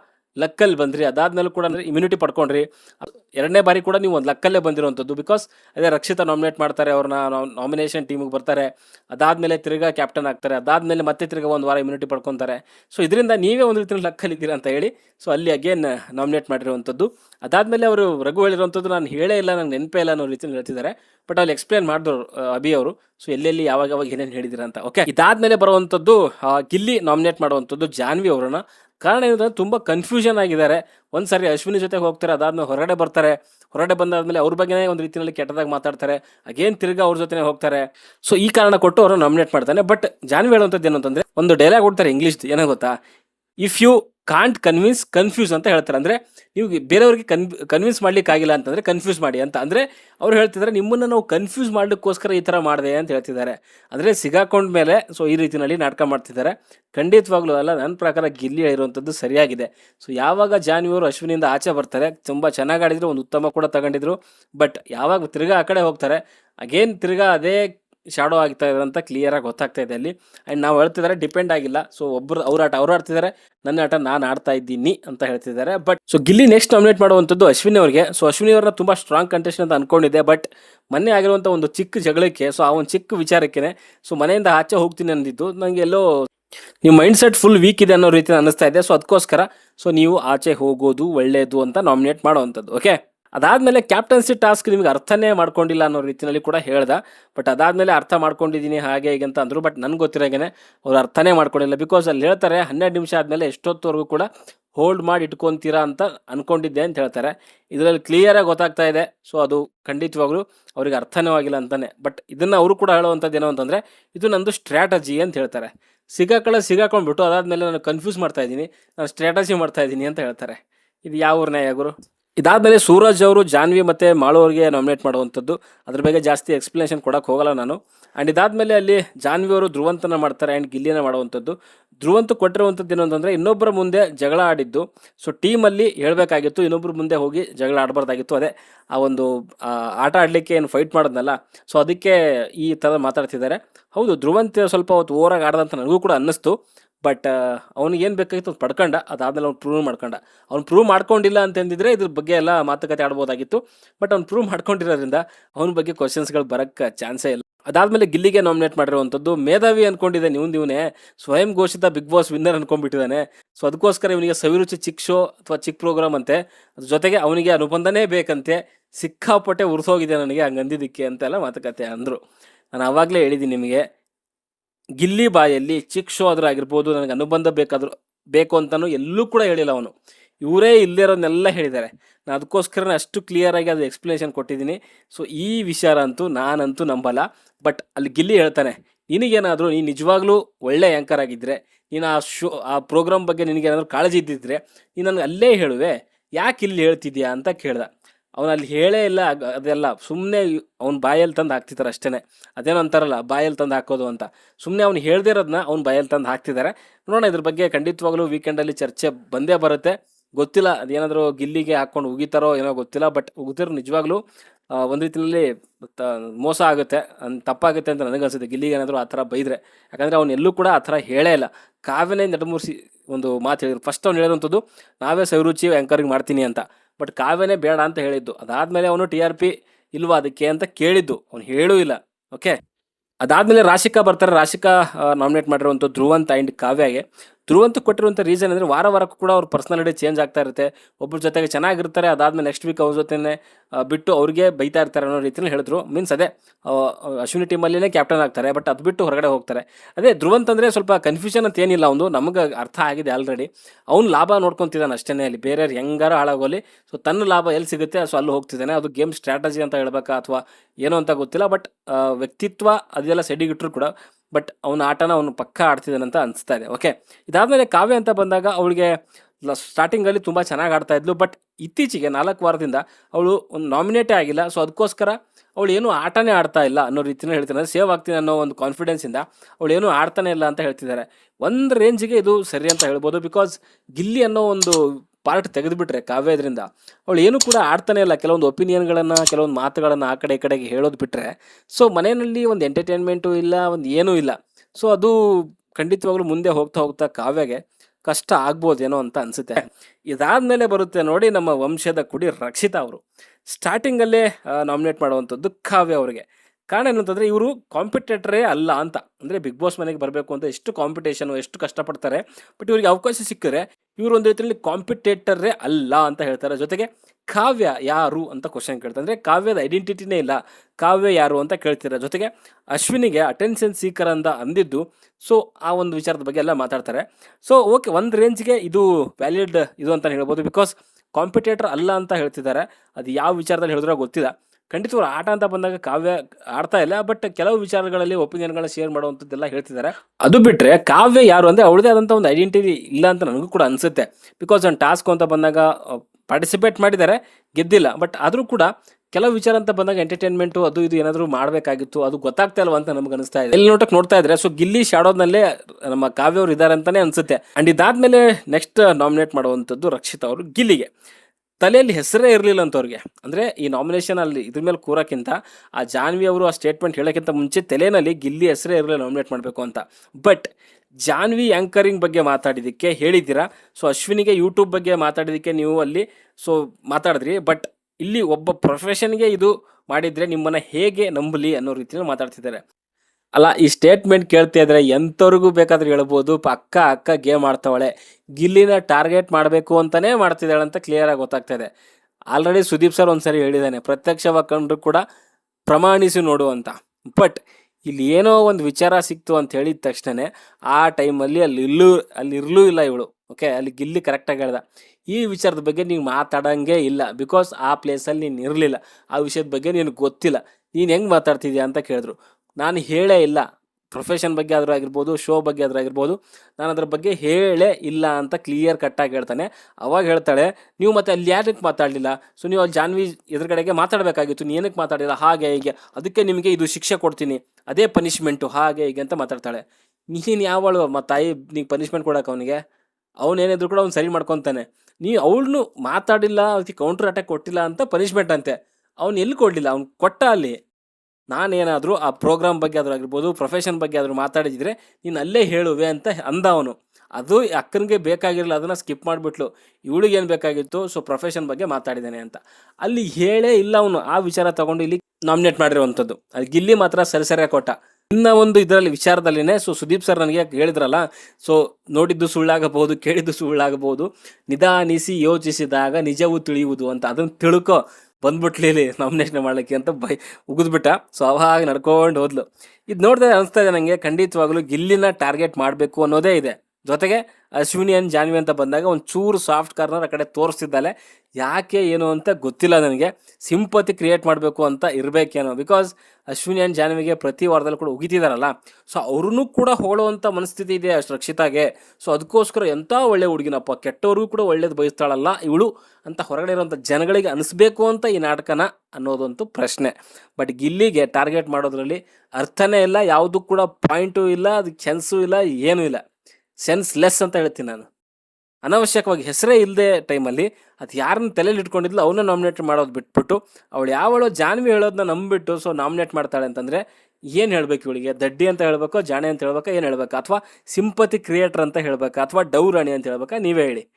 ಲಕ್ಕಲ್ಲಿ ಬಂದ್ರಿ, ಅದಾದ್ಮೇಲೆ ಕೂಡ ಇಮ್ಯುನಿಟಿ ಪಡ್ಕೊಂಡ್ರಿ. ಎರಡನೇ ಬಾರಿ ಕೂಡ ನೀವು ಒಂದು ಲಕ್ಕಲ್ಲೇ ಬಂದಿರುವಂಥದ್ದು ಬಿಕಾಸ್ ಅದೇ ರಕ್ಷಿತಾ ನಾಮಿನೇಟ್ ಮಾಡ್ತಾರೆ, ಅವ್ರನ್ನ ನಾಮಿನೇಷನ್ ಟೀಮಿಗೆ ಬರ್ತಾರೆ, ಅದಾದಮೇಲೆ ತಿರ್ಗಾ ಕ್ಯಾಪ್ಟನ್ ಆಗ್ತಾರೆ, ಅದಾದಮೇಲೆ ಮತ್ತೆ ತಿರ್ಗಾ ಒಂದು ವಾರ ಇಮ್ಯುನಿಟಿ ಪಡ್ಕೊತಾರೆ. ಸೊ ಇದರಿಂದ ನೀವೇ ಒಂದು ರೀತಿಯಲ್ಲಿ ಲಕ್ಕಲ್ಲಿದ್ದೀರಾ ಅಂತ ಹೇಳಿ ಸೊ ಅಲ್ಲಿ ಅಗೇನ್ ನಾಮಿನೇಟ್ ಮಾಡಿರುವಂಥದ್ದು. ಅದಾದಮೇಲೆ ಅವರು ರಘು ಹೇಳಿರುವಂಥದ್ದು ನಾನು ಹೇಳೇ ಇಲ್ಲ ನನಗೆ ನೆನಪೇ ಇಲ್ಲ ಅನ್ನೋ ರೀತಿಯಲ್ಲಿ ಹೇಳ್ತಿದ್ದಾರೆ ಬಟ್ ಅಲ್ಲಿ ಎಕ್ಸ್ಪ್ಲೇನ್ ಮಾಡಿದ್ರು ಅಭಿ ಅವರು. ಸೊ ಎಲ್ಲೆಲ್ಲಿ ಯಾವಾಗ ಯಾವಾಗ ಏನೇನು ಹೇಳಿದಿರ ಅಂತ. ಓಕೆ ಇದಾದ್ಮೇಲೆ ಬರುವಂಥದ್ದು ಗಿಲ್ಲಿ ನಾಮಿನೇಟ್ ಮಾಡುವಂಥದ್ದು ಜಾನ್ವಿ ಅವರನ್ನ. ಕಾರಣ ಏನಂದ್ರೆ ತುಂಬ ಕನ್ಫ್ಯೂಷನ್ ಆಗಿದ್ದಾರೆ. ಒಂದು ಸಾರಿ ಅಶ್ವಿನಿ ಜೊತೆ ಹೋಗ್ತಾರೆ, ಅದಾದ್ಮೇಲೆ ಹೊರಗಡೆ ಬರ್ತಾರೆ. ಹೊರಗಡೆ ಬಂದಾದ್ಮೇಲೆ ಅವ್ರ ಬಗ್ಗೆನೇ ಒಂದು ರೀತಿಯಲ್ಲಿ ಕೆಟ್ಟದಾಗಿ ಮಾತಾಡ್ತಾರೆ. ಅಗೇನ್ ತಿರ್ಗಾ ಅವ್ರ ಜೊತೆನೇ ಹೋಗ್ತಾರೆ. ಸೊ ಈ ಕಾರಣ ಕೊಟ್ಟು ಅವರು ನಾಮಿನೇಟ್ ಮಾಡ್ತಾನೆ. ಬಟ್ ಜಾನ್ವಿ ಹೇಳುವಂಥದ್ದು ಏನಂತಂದ್ರೆ, ಒಂದು ಡೈಲಾಗ್ ಕೊಡ್ತಾರೆ ಇಂಗ್ಲೀಷ್ ಏನೋ ಗೊತ್ತಾ? If you can't convince confuse ಅಂತ ಹೇಳ್ತಾರೆ. ಅಂದರೆ ನೀವು ಬೇರೆಯವ್ರಿಗೆ ಕನ್ ಕನ್ವಿನ್ಸ್ ಮಾಡ್ಲಿಕ್ಕೆ ಆಗಿಲ್ಲ ಅಂತಂದರೆ ಕನ್ಫ್ಯೂಸ್ ಮಾಡಿ ಅಂತ. ಅಂದರೆ ಅವ್ರು ಹೇಳ್ತಿದ್ದಾರೆ, ನಿಮ್ಮನ್ನು ನಾವು ಕನ್ಫ್ಯೂಸ್ ಮಾಡೋಕ್ಕೋಸ್ಕರ ಈ ಥರ ಮಾಡಿದೆ ಅಂತ ಹೇಳ್ತಿದ್ದಾರೆ. ಅಂದರೆ ಸಿಗಾಕೊಂಡ ಮೇಲೆ ಸೊ ಈ ರೀತಿಯಲ್ಲಿ ನಾಟಕ ಮಾಡ್ತಿದ್ದಾರೆ. ಖಂಡಿತವಾಗ್ಲೂ ಅಲ್ಲ, ನನ್ನ ಪ್ರಕಾರ ಗಿಲ್ಲಿ ಇರುವಂಥದ್ದು ಸರಿಯಾಗಿದೆ. ಸೊ ಯಾವಾಗ ಜಾನ್ವಿ ಅವರು ಅಶ್ವಿನಿಂದ ಆಚೆ ಬರ್ತಾರೆ, ತುಂಬ ಚೆನ್ನಾಗಿ ಆಡಿದ್ರು, ಒಂದು ಉತ್ತಮ ಕೂಡ ತಗೊಂಡಿದ್ರು. ಬಟ್ ಯಾವಾಗ ತಿರ್ಗಾ ಆ ಕಡೆ ಹೋಗ್ತಾರೆ ಅಗೇನ್ ತಿರ್ಗಾ ಅದೇ ಶಾಡೋ ಆಗ್ತಾ ಇದ್ರಂತ ಅಂತ ಕ್ಲಿಯರ್ ಆಗಿ ಗೊತ್ತಾಗ್ತಾ ಇದೆ ಅಲ್ಲಿ. ಆ್ಯಂಡ್ ನಾವು ಹೇಳ್ತಿದ್ದಾರೆ ಡಿಪೆಂಡ್ ಆಗಿಲ್ಲ. ಸೊ ಒಬ್ರು ಅವ್ರ ಆಟ, ಅವ್ರು ಆಡ್ತಿದ್ದಾರೆ ನನ್ನ ಆಟ ನಾನು ಆಡ್ತಾ ಇದ್ದೀನಿ ಅಂತ ಹೇಳ್ತಿದ್ದಾರೆ but so Gilli next nominate ಮಾಡುವಂಥದ್ದು ಅಶ್ವಿನಿ ಅವರಿಗೆ. ಸೊ ಅಶ್ವಿನಿ ಅವ್ರನ್ನ ತುಂಬ ಸ್ಟ್ರಾಂಗ್ ಕಂಟೆಸ್ಟ್ ಅಂತ ಅನ್ಕೊಂಡಿದ್ದೆ. ಬಟ್ ಮೊನ್ನೆ ಆಗಿರುವಂಥ ಒಂದು ಚಿಕ್ಕ ಜಗಳಕ್ಕೆ ಸೊ ಆ ಒಂದು ಚಿಕ್ಕ ವಿಚಾರಕ್ಕೆ ಸೊ ಮನೆಯಿಂದ ಆಚೆ ಹೋಗ್ತೀನಿ ಅಂದಿದ್ದು. ನನಗೆ ಎಲ್ಲೋ ನಿಮ್ಮ ಮೈಂಡ್ ಸೆಟ್ ಫುಲ್ ವೀಕ್ ಇದೆ ಅನ್ನೋ ರೀತಿ ಅನ್ನಿಸ್ತಾ ಇದೆ. ಸೊ ಅದಕ್ಕೋಸ್ಕರ ಸೊ ನೀವು ಆಚೆ ಹೋಗೋದು ಒಳ್ಳೆಯದು ಅಂತ ನಾಮಿನೇಟ್ ಮಾಡುವಂಥದ್ದು. ಓಕೆ ಅದಾದ್ಮೇಲೆ ಕ್ಯಾಪ್ಟನ್ಸಿ ಟಾಸ್ಕ್ ನಿಮ್ಗೆ ಅರ್ಥನೇ ಮಾಡ್ಕೊಂಡಿಲ್ಲ ಅನ್ನೋ ರೀತಿಯಲ್ಲಿ ಕೂಡ ಹೇಳ್ದೆ. ಬಟ್ ಅದಾದಮೇಲೆ ಅರ್ಥ ಮಾಡ್ಕೊಂಡಿದ್ದೀನಿ ಹಾಗೆ ಹೀಗೆ ಅಂತ ಅಂದರು. ಬಟ್ ನನಗೆ ಗೊತ್ತಿರೋಂಗೆ ಅವ್ರು ಅರ್ಥನೇ ಮಾಡ್ಕೊಂಡಿಲ್ಲ. ಬಿಕಾಸ್ ಅಲ್ಲಿ ಹೇಳ್ತಾರೆ, ಹನ್ನೆರಡು ನಿಮಿಷ ಆದಮೇಲೆ ಎಷ್ಟೊತ್ತವರೆಗೂ ಕೂಡ ಹೋಲ್ಡ್ ಮಾಡಿ ಇಟ್ಕೊತೀರಾ ಅಂತ ಅಂದ್ಕೊಂಡಿದ್ದೆ ಅಂತ ಹೇಳ್ತಾರೆ. ಇದರಲ್ಲಿ ಕ್ಲಿಯರಾಗಿ ಗೊತ್ತಾಗ್ತಾ ಇದೆ. ಸೊ ಅದು ಖಂಡಿತವಾಗ್ಲೂ ಅವ್ರಿಗೆ ಅರ್ಥನೇ ಆಗಿಲ್ಲ ಅಂತಾನೆ. ಬಟ್ ಇದನ್ನು ಅವರು ಕೂಡ ಹೇಳುವಂಥದ್ದು ಏನೋ ಅಂತಂದರೆ, ಇದು ನಂದು ಸ್ಟ್ರಾಟಜಿ ಅಂತ ಹೇಳ್ತಾರೆ. ಸಿಗಾಕೊಳ್ಳೋ ಸಿಗಾಕೊಂಡ್ಬಿಟ್ಟು ಅದಾದಮೇಲೆ ನಾನು ಕನ್ಫ್ಯೂಸ್ ಮಾಡ್ತಾ ಇದ್ದೀನಿ. ನಾನು ಸ್ಟ್ರಾಟಜಿ ಮಾಡ್ತಾ ಇದ್ದೀನಿ ಅಂತ ಹೇಳ್ತಾರೆ. ಇದು ಯಾವ ನ್ಯಾಯ ಗುರು? ಇದಾದಮೇಲೆ ಸೂರಜ್ ಅವರು, ಜಾನ್ವಿ ಮತ್ತು ಮಾಳು ಅವರಿಗೆ ನಾಮಿನೇಟ್ ಮಾಡುವಂಥದ್ದು. ಅದ್ರ ಬಗ್ಗೆ ಜಾಸ್ತಿ ಎಕ್ಸ್ಪ್ಲನೇಷನ್ ಕೊಡೋಕೆ ಹೋಗಲ್ಲ ನಾನು. ಆ್ಯಂಡ್ ಇದಾದಮೇಲೆ ಅಲ್ಲಿ ಜಾನ್ವಿ ಅವರು ಧ್ರುವಂತನ ಮಾಡ್ತಾರೆ ಆ್ಯಂಡ್ ಗಿಲ್ಲಿನ ಮಾಡುವಂಥದ್ದು. ಧ್ರುವಂತ ಕೊಟ್ಟಿರುವಂಥದ್ದು ಏನು ಅಂತಂದರೆ ಇನ್ನೊಬ್ಬರ ಮುಂದೆ ಜಗಳ ಆಡಿದ್ದು. ಸೊ ಟೀಮಲ್ಲಿ ಹೇಳಬೇಕಾಗಿತ್ತು ಇನ್ನೊಬ್ಬರ ಮುಂದೆ ಹೋಗಿ ಜಗಳ ಆಡಬಾರ್ದಾಗಿತ್ತು. ಅದೇ ಆ ಒಂದು ಆಟ ಆಡಲಿಕ್ಕೆ ಏನು ಫೈಟ್ ಮಾಡೋದ್ನಲ್ಲ. ಸೊ ಅದಕ್ಕೆ ಈ ಥರ ಮಾತಾಡ್ತಿದ್ದಾರೆ. ಹೌದು, ಧ್ರುವಂತ ಸ್ವಲ್ಪ ಹೊತ್ತು ಓರಾಗಿ ಆಡ್ದಂತ ನನಗೂ ಕೂಡ ಅನ್ನಿಸ್ತು. ಬಟ್ ಅವ್ನಿಗೆ ಏನು ಬೇಕಾಗಿತ್ತು ಅದು ಪಡ್ಕೊಂಡ, ಅದಾದಮೇಲೆ ಅವ್ನು ಪ್ರೂವ್ ಮಾಡ್ಕೊಂಡ. ಅವ್ನು ಪ್ರೂವ್ ಮಾಡ್ಕೊಂಡಿಲ್ಲ ಅಂತಂದಿದ್ರೆ ಇದ್ರ ಬಗ್ಗೆ ಎಲ್ಲ ಮಾತುಕತೆ ಆಡ್ಬೋದಾಗಿತ್ತು. ಬಟ್ ಅವ್ನು ಪ್ರೂವ್ ಮಾಡ್ಕೊಂಡಿರೋದ್ರಿಂದ ಅವನ ಬಗ್ಗೆ ಕ್ವಶನ್ಸ್ಗಳು ಬರೋಕ್ಕೆ ಚಾನ್ಸೇ ಇಲ್ಲ. ಅದಾದಮೇಲೆ ಗಿಲ್ಲಿಗೆ ನಾಮಿನೇಟ್ ಮಾಡಿರುವಂಥದ್ದು ಮೇಧಾವಿ ಅಂದ್ಕೊಂಡಿದ್ದೆ ನೀವು ಇವನೇ. ಸ್ವಯಂ ಘೋಷಿತ ಬಿಗ್ ಬಾಸ್ ವಿನ್ನರ್ ಅನ್ಕೊಂಡ್ಬಿಟ್ಟಿದ್ದಾನೆ. ಸೊ ಅದಕ್ಕೋಸ್ಕರ ಇವನಿಗೆ ಸವಿರುಚಿ ಚಿಕ್ ಶೋ ಅಥವಾ ಚಿಕ್ ಪ್ರೋಗ್ರಾಮ್ ಅಂತೆ. ಜೊತೆಗೆ ಅವನಿಗೆ ಅನುಬಂಧನೇ ಬೇಕಂತೆ. ಸಿಕ್ಕಾಪಟ್ಟೆ ಉರ್ಸೋಗಿದೆ ನನಗೆ ಹಂಗಂದಿದ್ದಕ್ಕೆ ಅಂತೆಲ್ಲ ಮಾತುಕತೆ ಅಂದರು. ನಾನು ಆವಾಗಲೇ ಹೇಳಿದ್ದೀನಿ ನಿಮಗೆ. ಗಿಲ್ಲಿ ಬಾಯಲ್ಲಿ ಚಿಕ್ ಶೋ ಆದ್ರೂ ಆಗಿರ್ಬೋದು ನನಗೆ ಅನುಬಂಧ ಬೇಕಾದ್ರು, ಬೇಕು ಅಂತಲೂ ಎಲ್ಲೂ ಕೂಡ ಹೇಳಿಲ್ಲ ಅವನು. ಇವರೇ ಇಲ್ಲಿರೋನ್ನೆಲ್ಲ ಹೇಳಿದ್ದಾರೆ. ನಾನು ಅದಕ್ಕೋಸ್ಕರ ಅಷ್ಟು ಕ್ಲಿಯರಾಗಿ ಅದು ಎಕ್ಸ್ಪ್ಲನೇಷನ್ ಕೊಟ್ಟಿದ್ದೀನಿ. ಸೊ ಈ ವಿಚಾರ ಅಂತೂ ನಾನಂತೂ ನಂಬಲ್ಲ. ಬಟ್ ಅಲ್ಲಿ ಗಿಲ್ಲಿ ಹೇಳ್ತಾನೆ, ನಿನಗೇನಾದರೂ, ನೀನು ನಿಜವಾಗ್ಲೂ ಒಳ್ಳೆ ಆ್ಯಂಕರ್ ಆಗಿದ್ದರೆ ನೀನು ಆ ಶೋ ಆ ಪ್ರೋಗ್ರಾಮ್ ಬಗ್ಗೆ ನಿನಗೇನಾದರೂ ಕಾಳಜಿ ಇದ್ದಿದ್ರೆ, ನೀನು ನನಗೆ ಅಲ್ಲೇ ಹೇಳುವೆ. ಯಾಕೆ ಇಲ್ಲಿ ಹೇಳ್ತಿದ್ಯಾ ಅಂತ ಕೇಳ್ದ. ಅವನು ಅಲ್ಲಿ ಹೇಳೇ ಇಲ್ಲ ಅದೆಲ್ಲ. ಸುಮ್ಮನೆ ಅವ್ನ ಬಾಯಲ್ಲಿ ತಂದು ಹಾಕ್ತಿದ್ದಾರೆ ಅಷ್ಟೇ ಅದೇನೋ ಅಂತಾರಲ್ಲ ಬಾಯಲ್ಲಿ ತಂದು ಹಾಕೋದು ಅಂತ. ಸುಮ್ಮನೆ ಅವ್ನು ಹೇಳ್ದಿರೋದನ್ನ ಅವ್ನು ಬಾಯಲ್ಲಿ ತಂದು ಹಾಕ್ತಿದ್ದಾರೆ ನೋಡೋಣ ಇದ್ರ ಬಗ್ಗೆ ಖಂಡಿತವಾಗ್ಲೂ ವೀಕೆಂಡಲ್ಲಿ ಚರ್ಚೆ ಬಂದೇ ಬರುತ್ತೆ. ಗೊತ್ತಿಲ್ಲ, ಅದೇನಾದರೂ ಗಿಲ್ಲಿಗೆ ಹಾಕ್ಕೊಂಡು ಉಗಿತಾರೋ ಏನೋ ಗೊತ್ತಿಲ್ಲ, ಬಟ್ ಉಗಿದ್ರು ನಿಜವಾಗ್ಲೂ ಒಂದು ರೀತಿಯಲ್ಲಿ ಮೋಸ ಆಗುತ್ತೆ. ಅನ್- ತಪ್ಪಾಗುತ್ತೆ ಅಂತ ನನಗನ್ಸುತ್ತೆ. ಗಿಲ್ಲಿಗೆ ಏನಾದರೂ ಆ ಥರ ಬೈದರೆ. ಯಾಕಂದರೆ ಅವ್ನು ಎಲ್ಲೂ ಕೂಡ ಆ ಥರ ಹೇಳೇ ಇಲ್ಲ. ಕಾವ್ಯನೇ ನಟಮೂರ್ಸಿ ಒಂದು ಮಾತು ಹೇಳಿದ್ರು. ಫಸ್ಟ್ ಅವ್ನು ಹೇಳಿದಂಥದ್ದು ನಾವೇ ಸೈರುಚಿ ಆ್ಯಂಕರಿಂಗ್ ಮಾಡ್ತೀನಿ ಅಂತ. ಬಟ್ ಕಾವ್ಯನೇ ಬೇಡ ಅಂತ ಹೇಳಿದ್ದು. ಅದಾದಮೇಲೆ ಅವನು ಟಿ ಆರ್ ಪಿ ಇಲ್ವಾ ಅದಕ್ಕೆ ಅಂತ ಕೇಳಿದ್ದು. ಅವ್ನು ಹೇಳೂ ಇಲ್ಲ. ಓಕೆ ಅದಾದ್ಮೇಲೆ ರಾಶಿಕಾ ಬರ್ತಾರೆ. ರಾಶಿಕಾ ನಾಮಿನೇಟ್ ಮಾಡಿರುವಂಥ ಧ್ರುವಂತ ಆ್ಯಂಡ್ ಕಾವ್ಯಗೆ. ಧ್ರುವಂತ್ ಕೊಟ್ಟಿರುವಂಥ ರೀಸನ್ ಅಂದರೆ ವಾರ ವಾರಕ್ಕೂ ಕೂಡ ಅವ್ರ ಪರ್ಸ್ನಾಲಿಟಿ ಚೇಂಜ್ ಆಗ್ತಾ ಇರುತ್ತೆ. ಒಬ್ಬರ ಜೊತೆಗೆ ಚೆನ್ನಾಗಿರ್ತಾರೆ, ಅದಾದಮೇಲೆ ನೆಕ್ಸ್ಟ್ ವೀಕ್ ಅವ್ರ ಜೊತೆನೇ ಬಿಟ್ಟು ಅವ್ರಿಗೆ ಬೈತಾ ಇರ್ತಾರೆ ಅನ್ನೋ ರೀತಿಯಲ್ಲಿ ಹೇಳಿದ್ರು. ಮೀನ್ಸ್ ಅದೇ ಅಶ್ವಿನಿ ಟೀಮಲ್ಲಿನೇ ಕ್ಯಾಪ್ಟನ್ ಆಗ್ತಾರೆ ಬಟ್ ಅದು ಬಿಟ್ಟು ಹೊರಗಡೆ ಹೋಗ್ತಾರೆ. ಅದೇ ಧ್ರುವಂತ ಅಂದರೆ ಸ್ವಲ್ಪ ಕನ್ಫ್ಯೂಷನ್ ಅಂತ ಏನಿಲ್ಲ ಅವನು, ನಮಗೆ ಅರ್ಥ ಆಗಿದೆ ಆಲ್ರೆಡಿ ಅವ್ನು ಲಾಭ ನೋಡ್ಕೊತಿದ್ದಾನೆ ಅಷ್ಟೇ ಅಲ್ಲಿ, ಬೇರೆಯವ್ರು ಹೆಂಗಾರು ಹಾಳಾಗೋಲಿ. ಸೊ ತನ್ನ ಲಾಭ ಎಲ್ಲಿ ಸಿಗುತ್ತೆ ಸೊ ಅಲ್ಲಿ ಹೋಗ್ತಿದ್ದಾನೆ ಅದು ಗೇಮ್ ಸ್ಟ್ರಾಟಜಿ ಅಂತ ಹೇಳ್ಬೇಕಾ ಅಥವಾ ಏನೋ ಅಂತ ಗೊತ್ತಿಲ್ಲ ಬಟ್ ವ್ಯಕ್ತಿತ್ವ ಅದೆಲ್ಲ ಸೆಡಿಗಿಟ್ರು ಕೂಡ ಬಟ್ ಅವನ ಆಟನ ಅವನು ಪಕ್ಕ ಆಡ್ತಿದ್ದಾನೆ ಅಂತ ಅನಿಸ್ತಾ ಇದೆ. ಓಕೆ ಇದಾದಮೇಲೆ ಕಾವ್ಯ ಅಂತ ಬಂದಾಗ ಅವಳಿಗೆ ಸ್ಟಾರ್ಟಿಂಗಲ್ಲಿ ತುಂಬ ಚೆನ್ನಾಗಿ ಆಡ್ತಾ ಇದ್ಲು ಬಟ್ ಇತ್ತೀಚೆಗೆ ನಾಲ್ಕು ವಾರದಿಂದ ಅವಳು ಒಂದು ನಾಮಿನೇಟೇ ಆಗಿಲ್ಲ. ಸೊ ಅದಕ್ಕೋಸ್ಕರ ಅವಳು ಏನೂ ಆಟನೇ ಆಡ್ತಾ ಇಲ್ಲ ಅನ್ನೋ ರೀತಿನೇ ಹೇಳ್ತಿದ್ದಾರೆ. ಸೇವ್ ಆಗ್ತೀನಿ ಅನ್ನೋ ಒಂದು ಕಾನ್ಫಿಡೆನ್ಸಿಂದ ಅವಳು ಏನೂ ಆಡ್ತಾನೆ ಇಲ್ಲ ಅಂತ ಹೇಳ್ತಿದ್ದಾರೆ. ಒಂದು ರೇಂಜಿಗೆ ಇದು ಸರಿ ಅಂತ ಹೇಳ್ಬೋದು ಬಿಕಾಸ್ ಗಿಲ್ಲಿ ಅನ್ನೋ ಒಂದು ಪಾರ್ಟ್ ತೆಗೆದುಬಿಟ್ರೆ ಕಾವ್ಯ ಇದರಿಂದ. ಅವಳು ಏನು ಕೂಡ ಆಡ್ತಾನೆ ಇಲ್ಲ. ಕೆಲವೊಂದು ಒಪಿನಿಯನ್ಗಳನ್ನು, ಕೆಲವೊಂದು ಮಾತುಗಳನ್ನು ಆ ಕಡೆ ಈ ಕಡೆಗೆ ಹೇಳೋದು ಬಿಟ್ಟರೆ ಸೊ ಮನೆಯಲ್ಲಿ ಒಂದು ಎಂಟರ್ಟೈನ್ಮೆಂಟು ಇಲ್ಲ, ಒಂದು ಏನೂ ಇಲ್ಲ. ಸೊ ಅದು ಖಂಡಿತವಾಗ್ಲೂ ಮುಂದೆ ಹೋಗ್ತಾ ಹೋಗ್ತಾ ಕಾವ್ಯಗೆ ಕಷ್ಟ ಆಗ್ಬೋದೇನೋ ಅಂತ ಅನಿಸುತ್ತೆ. ಇದಾದಮೇಲೆ ಬರುತ್ತೆ ನೋಡಿ ನಮ್ಮ ವಂಶದ ಕುಡಿ ರಕ್ಷಿತಾ ಅವರು. ಸ್ಟಾರ್ಟಿಂಗಲ್ಲೇ ನಾಮಿನೇಟ್ ಮಾಡುವಂಥದ್ದು ಕಾವ್ಯ ಅವರಿಗೆ. ಕಾರಣ ಏನಂತಂದರೆ ಇವರು ಕಾಂಪಿಟೇಟರೇ ಅಲ್ಲ ಅಂತ. ಅಂದರೆ ಬಿಗ್ ಬಾಸ್ ಮನೆಗೆ ಬರಬೇಕು ಅಂತ ಎಷ್ಟು ಕಾಂಪಿಟೇಷನು ಎಷ್ಟು ಕಷ್ಟಪಡ್ತಾರೆ. ಬಟ್ ಇವರಿಗೆ ಅವಕಾಶ ಸಿಕ್ಕಿದ್ರೆ ಇವರು ಒಂದು ರೀತಿಯಲ್ಲಿ ಕಾಂಪಿಟೇಟರೇ ಅಲ್ಲ ಅಂತ ಹೇಳ್ತಾರೆ. ಜೊತೆಗೆ ಕಾವ್ಯ ಯಾರು ಅಂತ ಕ್ವಶನ್ ಕೇಳ್ತಾರೆ. ಅಂದರೆ ಕಾವ್ಯದ ಐಡೆಂಟಿಟಿನೇ ಇಲ್ಲ. ಕಾವ್ಯ ಯಾರು ಅಂತ ಕೇಳ್ತಾರೆ? ಜೊತೆಗೆ ಅಶ್ವಿನಿಗೆ ಅಟೆನ್ಷನ್ ಸೀಕರ್ ಅಂತ ಅಂದಿದ್ದು. ಸೊ ಆ ಒಂದು ವಿಚಾರದ ಬಗ್ಗೆ ಎಲ್ಲ ಮಾತಾಡ್ತಾರೆ. ಸೊ ಓಕೆ ಒಂದು ರೇಂಜ್ಗೆ ಇದು ವ್ಯಾಲಿಡ್ ಇದು ಅಂತ ಹೇಳ್ಬೋದು. ಬಿಕಾಸ್ ಕಾಂಪಿಟೇಟರ್ ಅಲ್ಲ ಅಂತ ಹೇಳ್ತಿದ್ದಾರೆ. ಅದು ಯಾವ ವಿಚಾರದಲ್ಲಿ ಹೇಳಿದ್ರೆ ಗೊತ್ತಿಲ್ಲ. ಖಂಡಿತವಾಗ್ಲೂ ಆಟ ಅಂತ ಬಂದಾಗ ಕಾವ್ಯ ಆಡ್ತಾ ಇಲ್ಲ ಬಟ್ ಕೆಲವು ವಿಚಾರಗಳಲ್ಲಿ ಒಪಿನಿಯನ್ಗಳನ್ನ ಶೇರ್ ಮಾಡುವಂಥದ್ದೆಲ್ಲ ಹೇಳ್ತಿದ್ದಾರೆ. ಅದು ಬಿಟ್ಟರೆ ಕಾವ್ಯ ಯಾರು ಅಂದರೆ ಅವಳದೇ ಆದಂಥ ಒಂದು ಐಡೆಂಟಿಟಿ ಇಲ್ಲ ಅಂತ ನನಗೂ ಕೂಡ ಅನಿಸುತ್ತೆ. ಬಿಕಾಸ್ ಒಂದು ಟಾಸ್ಕ್ ಅಂತ ಬಂದಾಗ ಪಾರ್ಟಿಸಿಪೇಟ್ ಮಾಡಿದ್ದಾರೆ, ಗೆದ್ದಿಲ್ಲ ಬಟ್ ಆದರೂ ಕೂಡ ಕೆಲವು ವಿಚಾರ ಅಂತ ಬಂದಾಗ ಎಂಟರ್ಟೈನ್ಮೆಂಟು ಅದು ಇದು ಏನಾದರೂ ಮಾಡಬೇಕಾಗಿತ್ತು, ಅದು ಗೊತ್ತಾಗ್ತಾ ಇಲ್ವಾ ಅಂತ ನಮ್ಗೆ ಅನಿಸ್ತಾ ಇದೆ. ಇಲ್ಲಿ ನೋಟಕ್ಕೆ ನೋಡ್ತಾ ಇದ್ರೆ ಸೊ ಗಿಲ್ಲಿ ಶಾಡೋದ್ನಲ್ಲೇ ನಮ್ಮ ಕಾವ್ಯ ಅವರು ಇದ್ದಾರೆ ಅಂತಾನೆ ಅನ್ಸುತ್ತೆ. ಅಂಡ್ ಇದಾದ್ಮೇಲೆ ನೆಕ್ಸ್ಟ್ ನಾಮಿನೇಟ್ ಮಾಡುವಂಥದ್ದು ರಕ್ಷಿತ್ ಅವರು ಗಿಲ್ಲಿಗೆ. ತಲೆಯಲ್ಲಿ ಹೆಸರೇ ಇರಲಿಲ್ಲ ಅಂತ ಅವ್ರಿಗೆ ಅಂದರೆ ಈ ನಾಮಿನೇಷನ್ ಅಲ್ಲಿ ಇದ್ರ ಮೇಲೆ ಕೂರೋಕ್ಕಿಂತ ಆ ಜಾನ್ವಿ ಅವರು ಆ ಸ್ಟೇಟ್ಮೆಂಟ್ ಹೇಳೋಕ್ಕಿಂತ ಮುಂಚೆ ತಲೆಯಲ್ಲಿ ಗಿಲ್ಲಿ ಹೆಸರೇ ಇರಲಿಲ್ಲ ನಾಮಿನೇಟ್ ಮಾಡಬೇಕು ಅಂತ. ಬಟ್ ಜಾನ್ವಿ ಆ್ಯಂಕರಿಂಗ್ ಬಗ್ಗೆ ಮಾತಾಡಿದ್ದಕ್ಕೆ ಹೇಳಿದ್ದೀರಾ? ಸೊ ಅಶ್ವಿನಿಗೆ ಯೂಟ್ಯೂಬ್ ಬಗ್ಗೆ ಮಾತಾಡಿದ್ದಕ್ಕೆ ನೀವು ಅಲ್ಲಿ ಸೊ ಮಾತಾಡಿದ್ರಿ. ಬಟ್ ಇಲ್ಲಿ ಒಬ್ಬ ಪ್ರೊಫೆಷನ್ಗೆ ಇದು ಮಾಡಿದರೆ ನಿಮ್ಮನ್ನು ಹೇಗೆ ನಂಬಲಿ ಅನ್ನೋ ರೀತಿಯಲ್ಲಿ ಮಾತಾಡ್ತಿದ್ದಾರೆ. ಅಲ್ಲ, ಈ ಸ್ಟೇಟ್ಮೆಂಟ್ ಕೇಳ್ತಾ ಇದ್ರೆ ಎಂಥವ್ರಿಗೂ ಬೇಕಾದ್ರೆ ಹೇಳ್ಬೋದು. ಅಕ್ಕ ಅಕ್ಕ ಗೇಮ್ ಆಡ್ತಾವಳೆ. ಗಿಲ್ಲಿನ ಟಾರ್ಗೆಟ್ ಮಾಡಬೇಕು ಅಂತಲೇ ಮಾಡ್ತಿದ್ದಾಳೆ ಅಂತ ಕ್ಲಿಯರ್ ಆಗಿ ಗೊತ್ತಾಗ್ತಾ ಇದೆ. ಆಲ್ರೆಡಿ ಸುದೀಪ್ ಸರ್ ಒಂದ್ಸರಿ ಹೇಳಿದ್ದಾನೆ ಪ್ರತ್ಯಕ್ಷವಾಗಿ ಕೂಡ ಪ್ರಮಾಣಿಸಿ ನೋಡು ಅಂತ ಬಟ್ ಇಲ್ಲಿ ಏನೋ ಒಂದು ವಿಚಾರ ಸಿಕ್ತು ಅಂತ ಹೇಳಿದ ತಕ್ಷಣ ಆ ಟೈಮಲ್ಲಿ ಅಲ್ಲಿ ಇಲ್ಲೂ, ಅಲ್ಲಿ ಇರಲೂ ಇಲ್ಲ ಇವಳು. ಓಕೆ ಅಲ್ಲಿ ಗಿಲ್ಲಿ ಕರೆಕ್ಟಾಗಿ ಹೇಳ್ದ. ಈ ವಿಚಾರದ ಬಗ್ಗೆ ನೀವು ಮಾತಾಡೋಂಗೆ ಇಲ್ಲ. ಬಿಕಾಸ್ ಆ ಪ್ಲೇಸಲ್ಲಿ ನೀನು ಇರಲಿಲ್ಲ. ಆ ವಿಷಯದ ಬಗ್ಗೆ ನಿನಗೆ ಗೊತ್ತಿಲ್ಲ. ನೀನು ಹೆಂಗೆ ಮಾತಾಡ್ತಿದ್ಯಾ ಅಂತ ಕೇಳಿದ್ರು. ನಾನು ಹೇಳೇ ಇಲ್ಲ. ಪ್ರೊಫೆಷನ್ ಬಗ್ಗೆ ಆದರೂ ಆಗಿರ್ಬೋದು, ಶೋ ಬಗ್ಗೆ ಆದರೂ ಆಗಿರ್ಬೋದು, ನಾನು ಅದ್ರ ಬಗ್ಗೆ ಹೇಳೇ ಇಲ್ಲ ಅಂತ ಕ್ಲಿಯರ್ ಕಟ್ಟಾಗಿ ಹೇಳ್ತಾನೆ. ಅವಾಗ ಹೇಳ್ತಾಳೆ, ನೀವು ಮತ್ತೆ ಅಲ್ಲಿ ಯಾರಕ್ಕೆ ಮಾತಾಡಲಿಲ್ಲ? ಸೊ ನೀವು ಅಲ್ಲಿ ಜಾನ್ವಿ ಎದುರುಗಡೆಗೆ ಮಾತಾಡಬೇಕಾಗಿತ್ತು ನೀ ಏನಕ್ಕೆ ಮಾತಾಡಿಲ್ಲ? ಹಾಗೆ, ಹೀಗೆ. ಅದಕ್ಕೆ ನಿಮಗೆ ಇದು ಶಿಕ್ಷೆ ಕೊಡ್ತೀನಿ. ಅದೇ ಪನಿಷ್ಮೆಂಟು ಹಾಗೆ, ಹೀಗೆ ಅಂತ ಮಾತಾಡ್ತಾಳೆ. ನೀನು ಯಾವಳು? ಮ, ತಾಯಿ ನೀವು ಪನಿಷ್ಮೆಂಟ್ ಕೊಡೋಕೆ ಅವನಿಗೆ? ಅವನೇನಿದ್ರು ಕೂಡ ಅವ್ನು ಸರಿ ಮಾಡ್ಕೊತಾನೆ. ನೀ ಅವಳನ್ನು ಮಾತಾಡಿಲ್ಲ ಅದಕ್ಕೆ ಕೌಂಟರ್ ಅಟ್ಯಾಕ್ ಕೊಟ್ಟಿಲ್ಲ ಅಂತ ಪನಿಷ್ಮೆಂಟ್ ಅಂತೆ. ಅವ್ನು ಎಲ್ಲಿ ಕೊಡಲಿಲ್ಲ? ಅವ್ನು ಕೊಟ್ಟ ಅಲ್ಲಿ. ನಾನೇನಾದರೂ ಆ ಪ್ರೋಗ್ರಾಮ್ ಬಗ್ಗೆ ಆದರೂ ಆಗಿರ್ಬೋದು ಪ್ರೊಫೆಷನ್ ಬಗ್ಗೆ ಆದರೂ ಮಾತಾಡಿದ್ರೆ ನೀನು ಅಲ್ಲೇ ಹೇಳುವೆ ಅಂತ ಅಂದ ಅವನು ಅದು ಅಕ್ಕನಿಗೆ ಬೇಕಾಗಿರಲಿಲ್ಲ, ಅದನ್ನು ಸ್ಕಿಪ್ ಮಾಡಿಬಿಟ್ಲು. ಇವಳಿಗೆ ಏನು ಬೇಕಾಗಿತ್ತು? ಸೊ ಪ್ರೊಫೆಷನ್ ಬಗ್ಗೆ ಮಾತಾಡಿದ್ದಾನೆ ಅಂತ. ಅಲ್ಲಿ ಹೇಳೇ ಇಲ್ಲ ಅವನು. ಆ ವಿಚಾರ ತಗೊಂಡು ಇಲ್ಲಿ ನಾಮಿನೇಟ್ ಮಾಡಿರುವಂಥದ್ದು. ಅಲ್ಲಿ ಗಿಲ್ಲಿ ಮಾತ್ರ ಸರಿ ಸರಿಯಾಗಿ ಕೊಟ್ಟ. ಇನ್ನ ಒಂದು ಇದರಲ್ಲಿ ವಿಚಾರದಲ್ಲಿನೇ ಸೊ ಸುದೀಪ್ ಸರ್ ನನಗೆ ಹೇಳಿದ್ರಲ್ಲ ಸೊ ನೋಡಿದ್ದು ಸುಳ್ಳಾಗಬಹುದು, ಕೇಳಿದ್ದು ಸುಳ್ಳಾಗಬಹುದು, ನಿಧಾನಿಸಿ ಯೋಚಿಸಿದಾಗ ನಿಜವೂ ತಿಳಿಯುವುದು ಅಂತ. ಅದನ್ನು ತಿಳ್ಕೊ. ಬಂದ್ಬಿಟ್ಲಿ ಇಲ್ಲಿ ನಾಮಿನೇಷನ್ ಮಾಡ್ಲಿಕ್ಕೆ ಅಂತ ಬೈ, ಉಗಿದ್ಬಿಟ್ಟ. ಸೊ ಅವಾಗ ನಡ್ಕೊಂಡು ಹೋದ್ಲು. ಇದು ನೋಡಿದ್ರೆ ಅನಿಸ್ತಾ ಇದೆ ನನಗೆ ಖಂಡಿತವಾಗ್ಲೂ ಗಿಲ್ಲಿನ ಟಾರ್ಗೆಟ್ ಮಾಡಬೇಕು ಅನ್ನೋದೇ ಇದೆ. ಜೊತೆಗೆ ಅಶ್ವಿನಿ ಅಂಡ್ ಜಾನ್ವಿ ಅಂತ ಬಂದಾಗ ಒಂದು ಚೂರು ಸಾಫ್ಟ್ ಕಾರ್ನರ್ ಆ ಕಡೆ ತೋರಿಸ್ತಿದ್ದಾಳೆ. ಯಾಕೆ, ಏನು ಅಂತ ಗೊತ್ತಿಲ್ಲ ನನಗೆ. ಸಿಂಪತಿ ಕ್ರಿಯೇಟ್ ಮಾಡಬೇಕು ಅಂತ ಇರಬೇಕೇನೋ. ಬಿಕಾಸ್ ಅಶ್ವಿನಿ ಅಂಡ್ ಜಾನ್ವಿಗೆ ಪ್ರತಿ ವಾರದಲ್ಲಿ ಕೂಡ ಉಗಿತಿದ್ದಾರಲ್ಲ ಸೊ ಅವ್ರೂ ಕೂಡ ಹೋಳುವಂಥ ಮನಸ್ಥಿತಿ ಇದೆ ಅಷ್ಟು ರಕ್ಷಿತಾಗೆ. ಸೊ ಅದಕ್ಕೋಸ್ಕರ ಎಂಥ ಒಳ್ಳೆ ಹುಡುಗಿನಪ್ಪ. ಕೆಟ್ಟವ್ರಿಗೂ ಕೂಡ ಒಳ್ಳೇದು ಬಯಸ್ತಾಳಲ್ಲ ಇವಳು ಅಂತ ಹೊರಗಡೆ ಇರುವಂಥ ಜನಗಳಿಗೆ ಅನಿಸ್ಬೇಕು ಅಂತ ಈ ನಾಟಕನ ಅನ್ನೋದಂತೂ ಪ್ರಶ್ನೆ. ಬಟ್ ಗಿಲ್ಲಿಗೆ ಟಾರ್ಗೆಟ್ ಮಾಡೋದ್ರಲ್ಲಿ ಅರ್ಥನೇ ಇಲ್ಲ, ಯಾವುದೂ ಕೂಡ ಪಾಯಿಂಟು ಇಲ್ಲ, ಅದಕ್ಕೆ ಚೆನ್ಸು ಇಲ್ಲ, ಏನೂ ಇಲ್ಲ. ಸೆನ್ಸ್ ಲೆಸ್ ಅಂತ ಹೇಳ್ತೀನಿ ನಾನು. ಅನವಶ್ಯಕವಾಗಿ ಹೆಸರೇ ಇಲ್ಲದೆ ಟೈಮಲ್ಲಿ ಅದು ಯಾರನ್ನ ತಲೆಯಲ್ಲಿ ಇಟ್ಕೊಂಡಿದ್ಲು ಅವನ್ನ ನಾಮಿನೇಟ್ ಮಾಡೋದು ಬಿಟ್ಬಿಟ್ಟು ಅವಳು ಯಾವಳೋ ಜಾನ್ವಿ ಹೇಳೋದನ್ನ ನಂಬಿಬಿಟ್ಟು ಸೊ ನಾಮಿನೇಟ್ ಮಾಡ್ತಾಳೆ ಅಂತಂದರೆ ಏನು ಹೇಳಬೇಕು ಇವಳಿಗೆ? ದಡ್ಡಿ ಅಂತ ಹೇಳಬೇಕು, ಜಾಣೆ ಅಂತ ಹೇಳ್ಬೇಕಾ, ಏನು ಹೇಳಬೇಕು? ಅಥವಾ ಸಿಂಪತಿ ಕ್ರಿಯೇಟರ್ ಅಂತ ಹೇಳ್ಬೇಕಾ? ಅಥವಾ ಡೌರಾಣಿ ಅಂತ ಹೇಳ್ಬೇಕಾ? ನೀವೇ ಹೇಳಿ.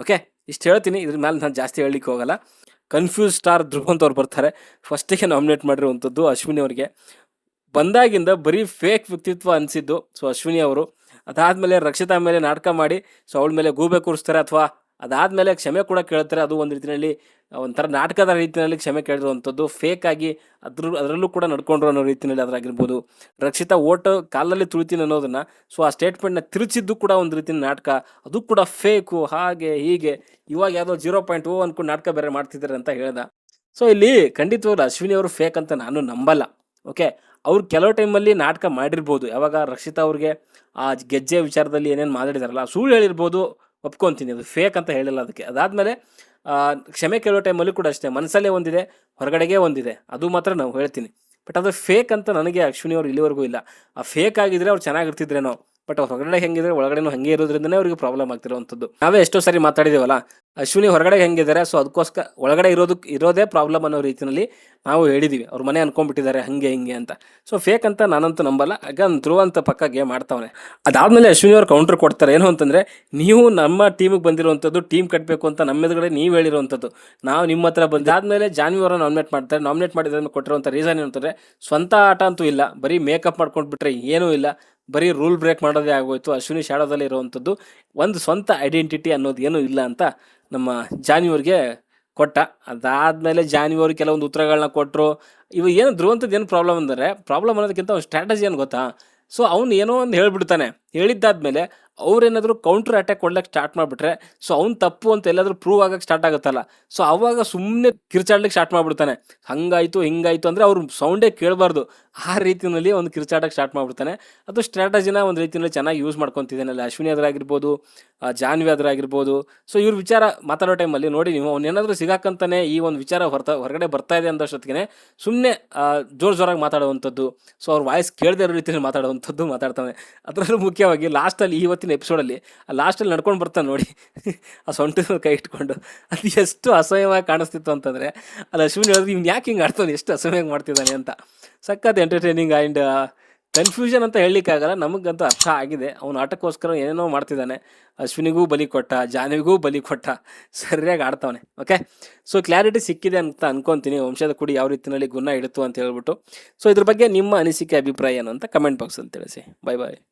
ಓಕೆ ಇಷ್ಟು ಹೇಳ್ತೀನಿ. ಇದ್ರ ಮೇಲೆ ನಾನು ಜಾಸ್ತಿ ಹೇಳಲಿಕ್ಕೆ ಹೋಗಲ್ಲ. ಕನ್ಫ್ಯೂಸ್ ಸ್ಟಾರ್ ಧ್ರುವ ಅಂತ ಅವ್ರು ಬರ್ತಾರೆ. ಫಸ್ಟಿಗೆ ನಾಮಿನೇಟ್ ಮಾಡಿರುವಂಥದ್ದು ಅಶ್ವಿನಿ ಅವರಿಗೆ. ಬಂದಾಗಿಂದ ಬರೀ ಫೇಕ್ ವ್ಯಕ್ತಿತ್ವ ಅನಿಸಿದ್ದು ಸೊ ಅಶ್ವಿನಿ ಅವರು. ಅದಾದಮೇಲೆ ರಕ್ಷಿತಾ ಮೇಲೆ ನಾಟಕ ಮಾಡಿ, ಸೊ ಅವಳ ಮೇಲೆ ಗೂಬೆ ಕೂರಿಸ್ತಾರೆ ಅಥವಾ ಅದಾದಮೇಲೆ ಕ್ಷಮೆ ಕೂಡ ಕೇಳ್ತಾರೆ. ಅದು ಒಂದು ರೀತಿಯಲ್ಲಿ ಒಂಥರ ನಾಟಕದ ರೀತಿಯಲ್ಲಿ ಕ್ಷಮೆ ಕೇಳಿರುವಂಥದ್ದು. ಫೇಕ್ ಆಗಿ ಅದ್ರ, ಅದರಲ್ಲೂ ಕೂಡ ನಡ್ಕೊಂಡ್ರು ಅನ್ನೋ ರೀತಿಯಲ್ಲಿ ಅದರಾಗಿರ್ಬೋದು. ರಕ್ಷಿತಾ ಓಟ್ ಕಾಲಲ್ಲಿ ತುಳಿತೀನಿ ಅನ್ನೋದನ್ನ, ಸೊ ಆ ಸ್ಟೇಟ್ಮೆಂಟ್ನ ತಿರುಚಿದ್ದು ಕೂಡ ಒಂದು ರೀತಿಯ ನಾಟಕ. ಅದು ಕೂಡ ಫೇಕು ಹಾಗೆ, ಹೀಗೆ. ಇವಾಗ ಯಾವುದೋ ಜೀರೋ ಪಾಯಿಂಟ್ ಓ ಅನ್ಕೊಂಡು ನಾಟಕ ಬೇರೆ ಮಾಡ್ತಿದ್ದಾರೆ ಅಂತ ಹೇಳ್ದ. ಸೊ ಇಲ್ಲಿ ಖಂಡಿತವಾಗ್ಲೂ ಅಶ್ವಿನಿ ಅವರು ಫೇಕ್ ಅಂತ ನಾನು ನಂಬಲ್ಲ. ಓಕೆ ಅವ್ರು ಕೆಲವು ಟೈಮಲ್ಲಿ ನಾಟಕ ಮಾಡಿರ್ಬೋದು. ಯಾವಾಗ ರಕ್ಷಿತಾ ಅವ್ರಿಗೆ ಆ ಗೆಜ್ಜೆ ವಿಚಾರದಲ್ಲಿ ಏನೇನು ಮಾತಾಡಿದಾರಲ್ಲ ಸುಳ್ಳು ಹೇಳಿರ್ಬೋದು, ಒಪ್ಕೊತೀನಿ, ಅದು ಫೇಕ್ ಅಂತ ಹೇಳಿಲ್ಲ ಅದಕ್ಕೆ. ಅದಾದಮೇಲೆ ಕ್ಷಮೆ ಕೇಳೋ ಟೈಮಲ್ಲಿ ಕೂಡ ಅಷ್ಟೇ, ಮನಸ್ಸಲ್ಲೇ ಒಂದಿದೆ, ಹೊರಗಡೆಗೆ ಒಂದಿದೆ, ಅದು ಮಾತ್ರ ನಾವು ಹೇಳ್ತೀನಿ. ಬಟ್ ಅದು ಫೇಕ್ ಅಂತ ನನಗೆ ಅಶ್ವಿನಿ ಅವ್ರು ಇಲ್ಲಿವರೆಗೂ ಇಲ್ಲ. ಆ ಫೇಕ್ ಆಗಿದ್ರೆ ಅವ್ರು ಚೆನ್ನಾಗಿರ್ತಿದ್ರೇನೋ ಬಟ್ ಅವ್ರು ಹೊರಗಡೆ ಹೆಂಗಿದ್ರೆ ಒಳಗಡೆನೂ ಹಂಗೆ ಇರೋದ್ರಿಂದನೇ ಅವ್ರಿಗೆ ಪ್ರಾಬ್ಲಮ್ ಆಗ್ತಿರೋವಂಥದ್ದು. ನಾವೇ ಎಷ್ಟೋ ಸಾರಿ ಮಾತಾಡಿದೇವಲ್ಲ, ಅಶ್ವಿನಿ ಹೊರಗಡೆ ಹೆಂಗಿದ್ದಾರೆ ಸೊ ಅದಕ್ಕೋಸ್ಕರ ಒಳಗಡೆ ಇರೋದಕ್ಕೆ ಇರೋದೇ ಪ್ರಾಬ್ಲಮ್ ಅನ್ನೋ ರೀತಿಯಲ್ಲಿ ನಾವು ಹೇಳಿದ್ದೀವಿ ಅವ್ರ ಮನೆ ಅನ್ಕೊಂಡ್ಬಿಟ್ಟಿದ್ದಾರೆ, ಹಂಗೆ, ಹಿಂಗೆ ಅಂತ. ಸೊ ಫೇಕ್ ಅಂತ ನಾನಂತೂ ನಂಬಲ್ಲ. ಆಗ ಧ್ರುವ ಅಂತ ಪಕ್ಕ ಗೇಮ್ ಮಾಡ್ತಾವನೆ ಅದಾದಮೇಲೆ ಅಶ್ವಿನಿ ಅವ್ರು ಕೌಂಟರ್ ಕೊಡ್ತಾರೆ. ಏನು ಅಂತಂದರೆ, ನೀವು ನಮ್ಮ ಟೀಮಿಗೆ ಬಂದಿರುವಂಥದ್ದು ಟೀಮ್ ಕಟ್ಟಬೇಕು ಅಂತ ನಮ್ಮ ನೀವು ಹೇಳಿರುವಂಥದ್ದು. ನಾವು ನಿಮ್ಮ ಹತ್ರ ಬಂದಾದ್ಮೇಲೆ ಜಾನ್ವಿ ಅವರ ನಾಮಿನೇಟ್ ಮಾಡ್ತಾರೆ. ನಾಮಿನೇಟ್ ಮಾಡಿದ್ರೆ ಕೊಟ್ಟಿರುವಂಥ ರೀಸನ್ ಏನು ಅಂತಂದರೆ, ಸ್ವಂತ ಆಟ ಅಂತೂ ಇಲ್ಲ. ಬರೀ ಮೇಕಪ್ ಮಾಡ್ಕೊಂಡು ಬಿಟ್ರೆ ಏನೂ ಇಲ್ಲ. ಬರೀ ರೂಲ್ ಬ್ರೇಕ್ ಮಾಡೋದೇ ಆಗೋಯ್ತು. ಅಶ್ವಿನಿ ಶಾಡೋದಲ್ಲಿ ಇರುವಂಥದ್ದು. ಒಂದು ಸ್ವಂತ ಐಡೆಂಟಿಟಿ ಅನ್ನೋದು ಏನೂ ಇಲ್ಲ ಅಂತ ನಮ್ಮ ಜಾನ್ವಿಯವ್ರಿಗೆ ಕೊಟ್ಟ. ಅದಾದಮೇಲೆ ಜಾನ್ವಿಯವ್ರಿಗೆ ಕೆಲವೊಂದು ಉತ್ತರಗಳನ್ನ ಕೊಟ್ಟರು ಇವು ಏನು ಧ್ರುವಂಥದ್ದು ಏನು ಪ್ರಾಬ್ಲಮ್ ಅಂದರೆ ಪ್ರಾಬ್ಲಮ್ ಅನ್ನೋದಕ್ಕಿಂತ ಒಂದು ಸ್ಟ್ರಾಟಜಿ ಏನು ಗೊತ್ತಾ? ಸೊ ಅವ್ನು ಏನೋ ಒಂದು ಹೇಳ್ಬಿಡ್ತಾನೆ. ಹೇಳಿದ್ದಾದ್ಮೇಲೆ ಅವ್ರೇನಾದರೂ ಕೌಂಟರ್ ಅಟ್ಯಾಕ್ ಕೊಡ್ಲಿಕ್ಕೆ ಸ್ಟಾರ್ಟ್ ಮಾಡಿಬಿಟ್ರೆ ಸೊ ಅವ್ನು ತಪ್ಪು ಅಂತ ಎಲ್ಲಾದರೂ ಪ್ರೂವ್ ಆಗಕ್ಕೆ ಸ್ಟಾರ್ಟ್ ಆಗುತ್ತಲ್ಲ. ಸೊ ಅವಾಗ ಸುಮ್ಮನೆ ಕಿರ್ಚಾಡ್ಲಿಕ್ಕೆ ಸ್ಟಾರ್ಟ್ ಮಾಡಿಬಿಡ್ತಾನೆ. ಹಂಗಾಯಿತು, ಹಿಂಗಾಯಿತು ಅಂದರೆ ಅವ್ರು ಸೌಂಡೇ ಕೇಳಬಾರ್ದು. ಆ ರೀತಿಯಲ್ಲಿ ಒಂದು ಕಿರ್ಚಾಟಕ್ಕೆ ಸ್ಟಾರ್ಟ್ ಮಾಡಿಬಿಡ್ತಾನೆ. ಅದು ಸ್ಟ್ರಾಟಜಿನ ಒಂದು ರೀತಿಯಲ್ಲಿ ಚೆನ್ನಾಗಿ ಯೂಸ್ ಮಾಡ್ಕೊತಿದ್ದಾನಲ್ಲ ಅಶ್ವಿನಿ ಅದ್ರಾಗಿರ್ಬೋದು ಜಾನ್ವಿ ಅದ್ರಾಗಿರ್ಬೋದು ಸೊ ಇವ್ರ ವಿಚಾರ ಮಾತಾಡೋ ಟೈಮಲ್ಲಿ ನೋಡಿ ನೀವು ಅವ್ನೇನಾದರೂ ಸಿಗಾಕಂತಾನೆ ಈ ಒಂದು ವಿಚಾರ ಹೊರತ, ಹೊರಗಡೆ ಬರ್ತಾ ಇದೆ ಅಂದಷ್ಟೊತ್ತಿಗೆ ಸುಮ್ಮನೆ ಜೋರು ಜೋರಾಗಿ ಮಾತಾಡುವಂಥದ್ದು. ಸೊ ಅವ್ರ ವಾಯ್ಸ್ ಕೇಳದೇ ಇರೋ ರೀತಿಯಲ್ಲಿ ಮಾತಾಡುವಂಥದ್ದು ಮಾತಾಡ್ತಾನೆ. ಅದರಲ್ಲೂ ಮುಖ್ಯವಾಗಿ ಲಾಸ್ಟಲ್ಲಿ ಇವತ್ತಿನ ಎಪಿಸೋಡಲ್ಲಿ ಆ ಲಾಸ್ಟಲ್ಲಿ ನಡ್ಕೊಂಡು ಬರ್ತಾನೆ ನೋಡಿ. ಆ ಸೊಂಟದ ಕೈ ಇಟ್ಕೊಂಡು. ಅದು ಎಷ್ಟು ಅಸಹ್ಯವಾಗಿ ಕಾಣಿಸ್ತಿತ್ತು ಅಂತಂದರೆ, ಅಲ್ಲಿ ಅಶ್ವಿನಿ ಹೇಳಿದ್ರೆ, ಇವ್ನು ಯಾಕೆ ಹಿಂಗೆ ಆಡ್ತಾನೆ? ಎಷ್ಟು ಅಸಹ್ಯವಾಗಿ ಮಾಡ್ತಿದ್ದಾನೆ? ಅಂತ. ಸಖತ್ ಎಂಟರ್ಟೈನಿಂಗ್ ಆ್ಯಂಡ್ ಕನ್ಫ್ಯೂಷನ್ ಅಂತ ಹೇಳಲಿಕ್ಕಾಗಲ್ಲ. ನಮಗಂತೂ ಅರ್ಥ ಆಗಿದೆ. ಅವನು ಆಟಕ್ಕೋಸ್ಕರ ಏನೇನೋ ಮಾಡ್ತಿದ್ದಾನೆ. ಅಶ್ವಿನಿಗೂ ಬಲಿ ಕೊಟ್ಟ, ಜಾನ್ವಿಗೂ ಬಲಿ ಕೊಟ್ಟ, ಸರಿಯಾಗಿ ಆಡ್ತಾವನೆ. ಓಕೆ ಸೊ ಕ್ಲಾರಿಟಿ ಸಿಕ್ಕಿದೆ ಅಂತ ಅನ್ಕೊಂತೀನಿ. ವಂಶದ ಕುಡಿ ಯಾವ ರೀತಿಯಲ್ಲಿ ಗುಣ ಇಡುತ್ತು ಅಂತ ಹೇಳ್ಬಿಟ್ಟು. ಸೊ ಇದ್ರ ಬಗ್ಗೆ ನಿಮ್ಮ ಅನಿಸಿಕೆ, ಅಭಿಪ್ರಾಯ ಏನು ಅಂತ ಕಮೆಂಟ್ ಬಾಕ್ಸಲ್ಲಿ ತಿಳಿಸಿ. ಬಾಯ್ ಬಾಯ್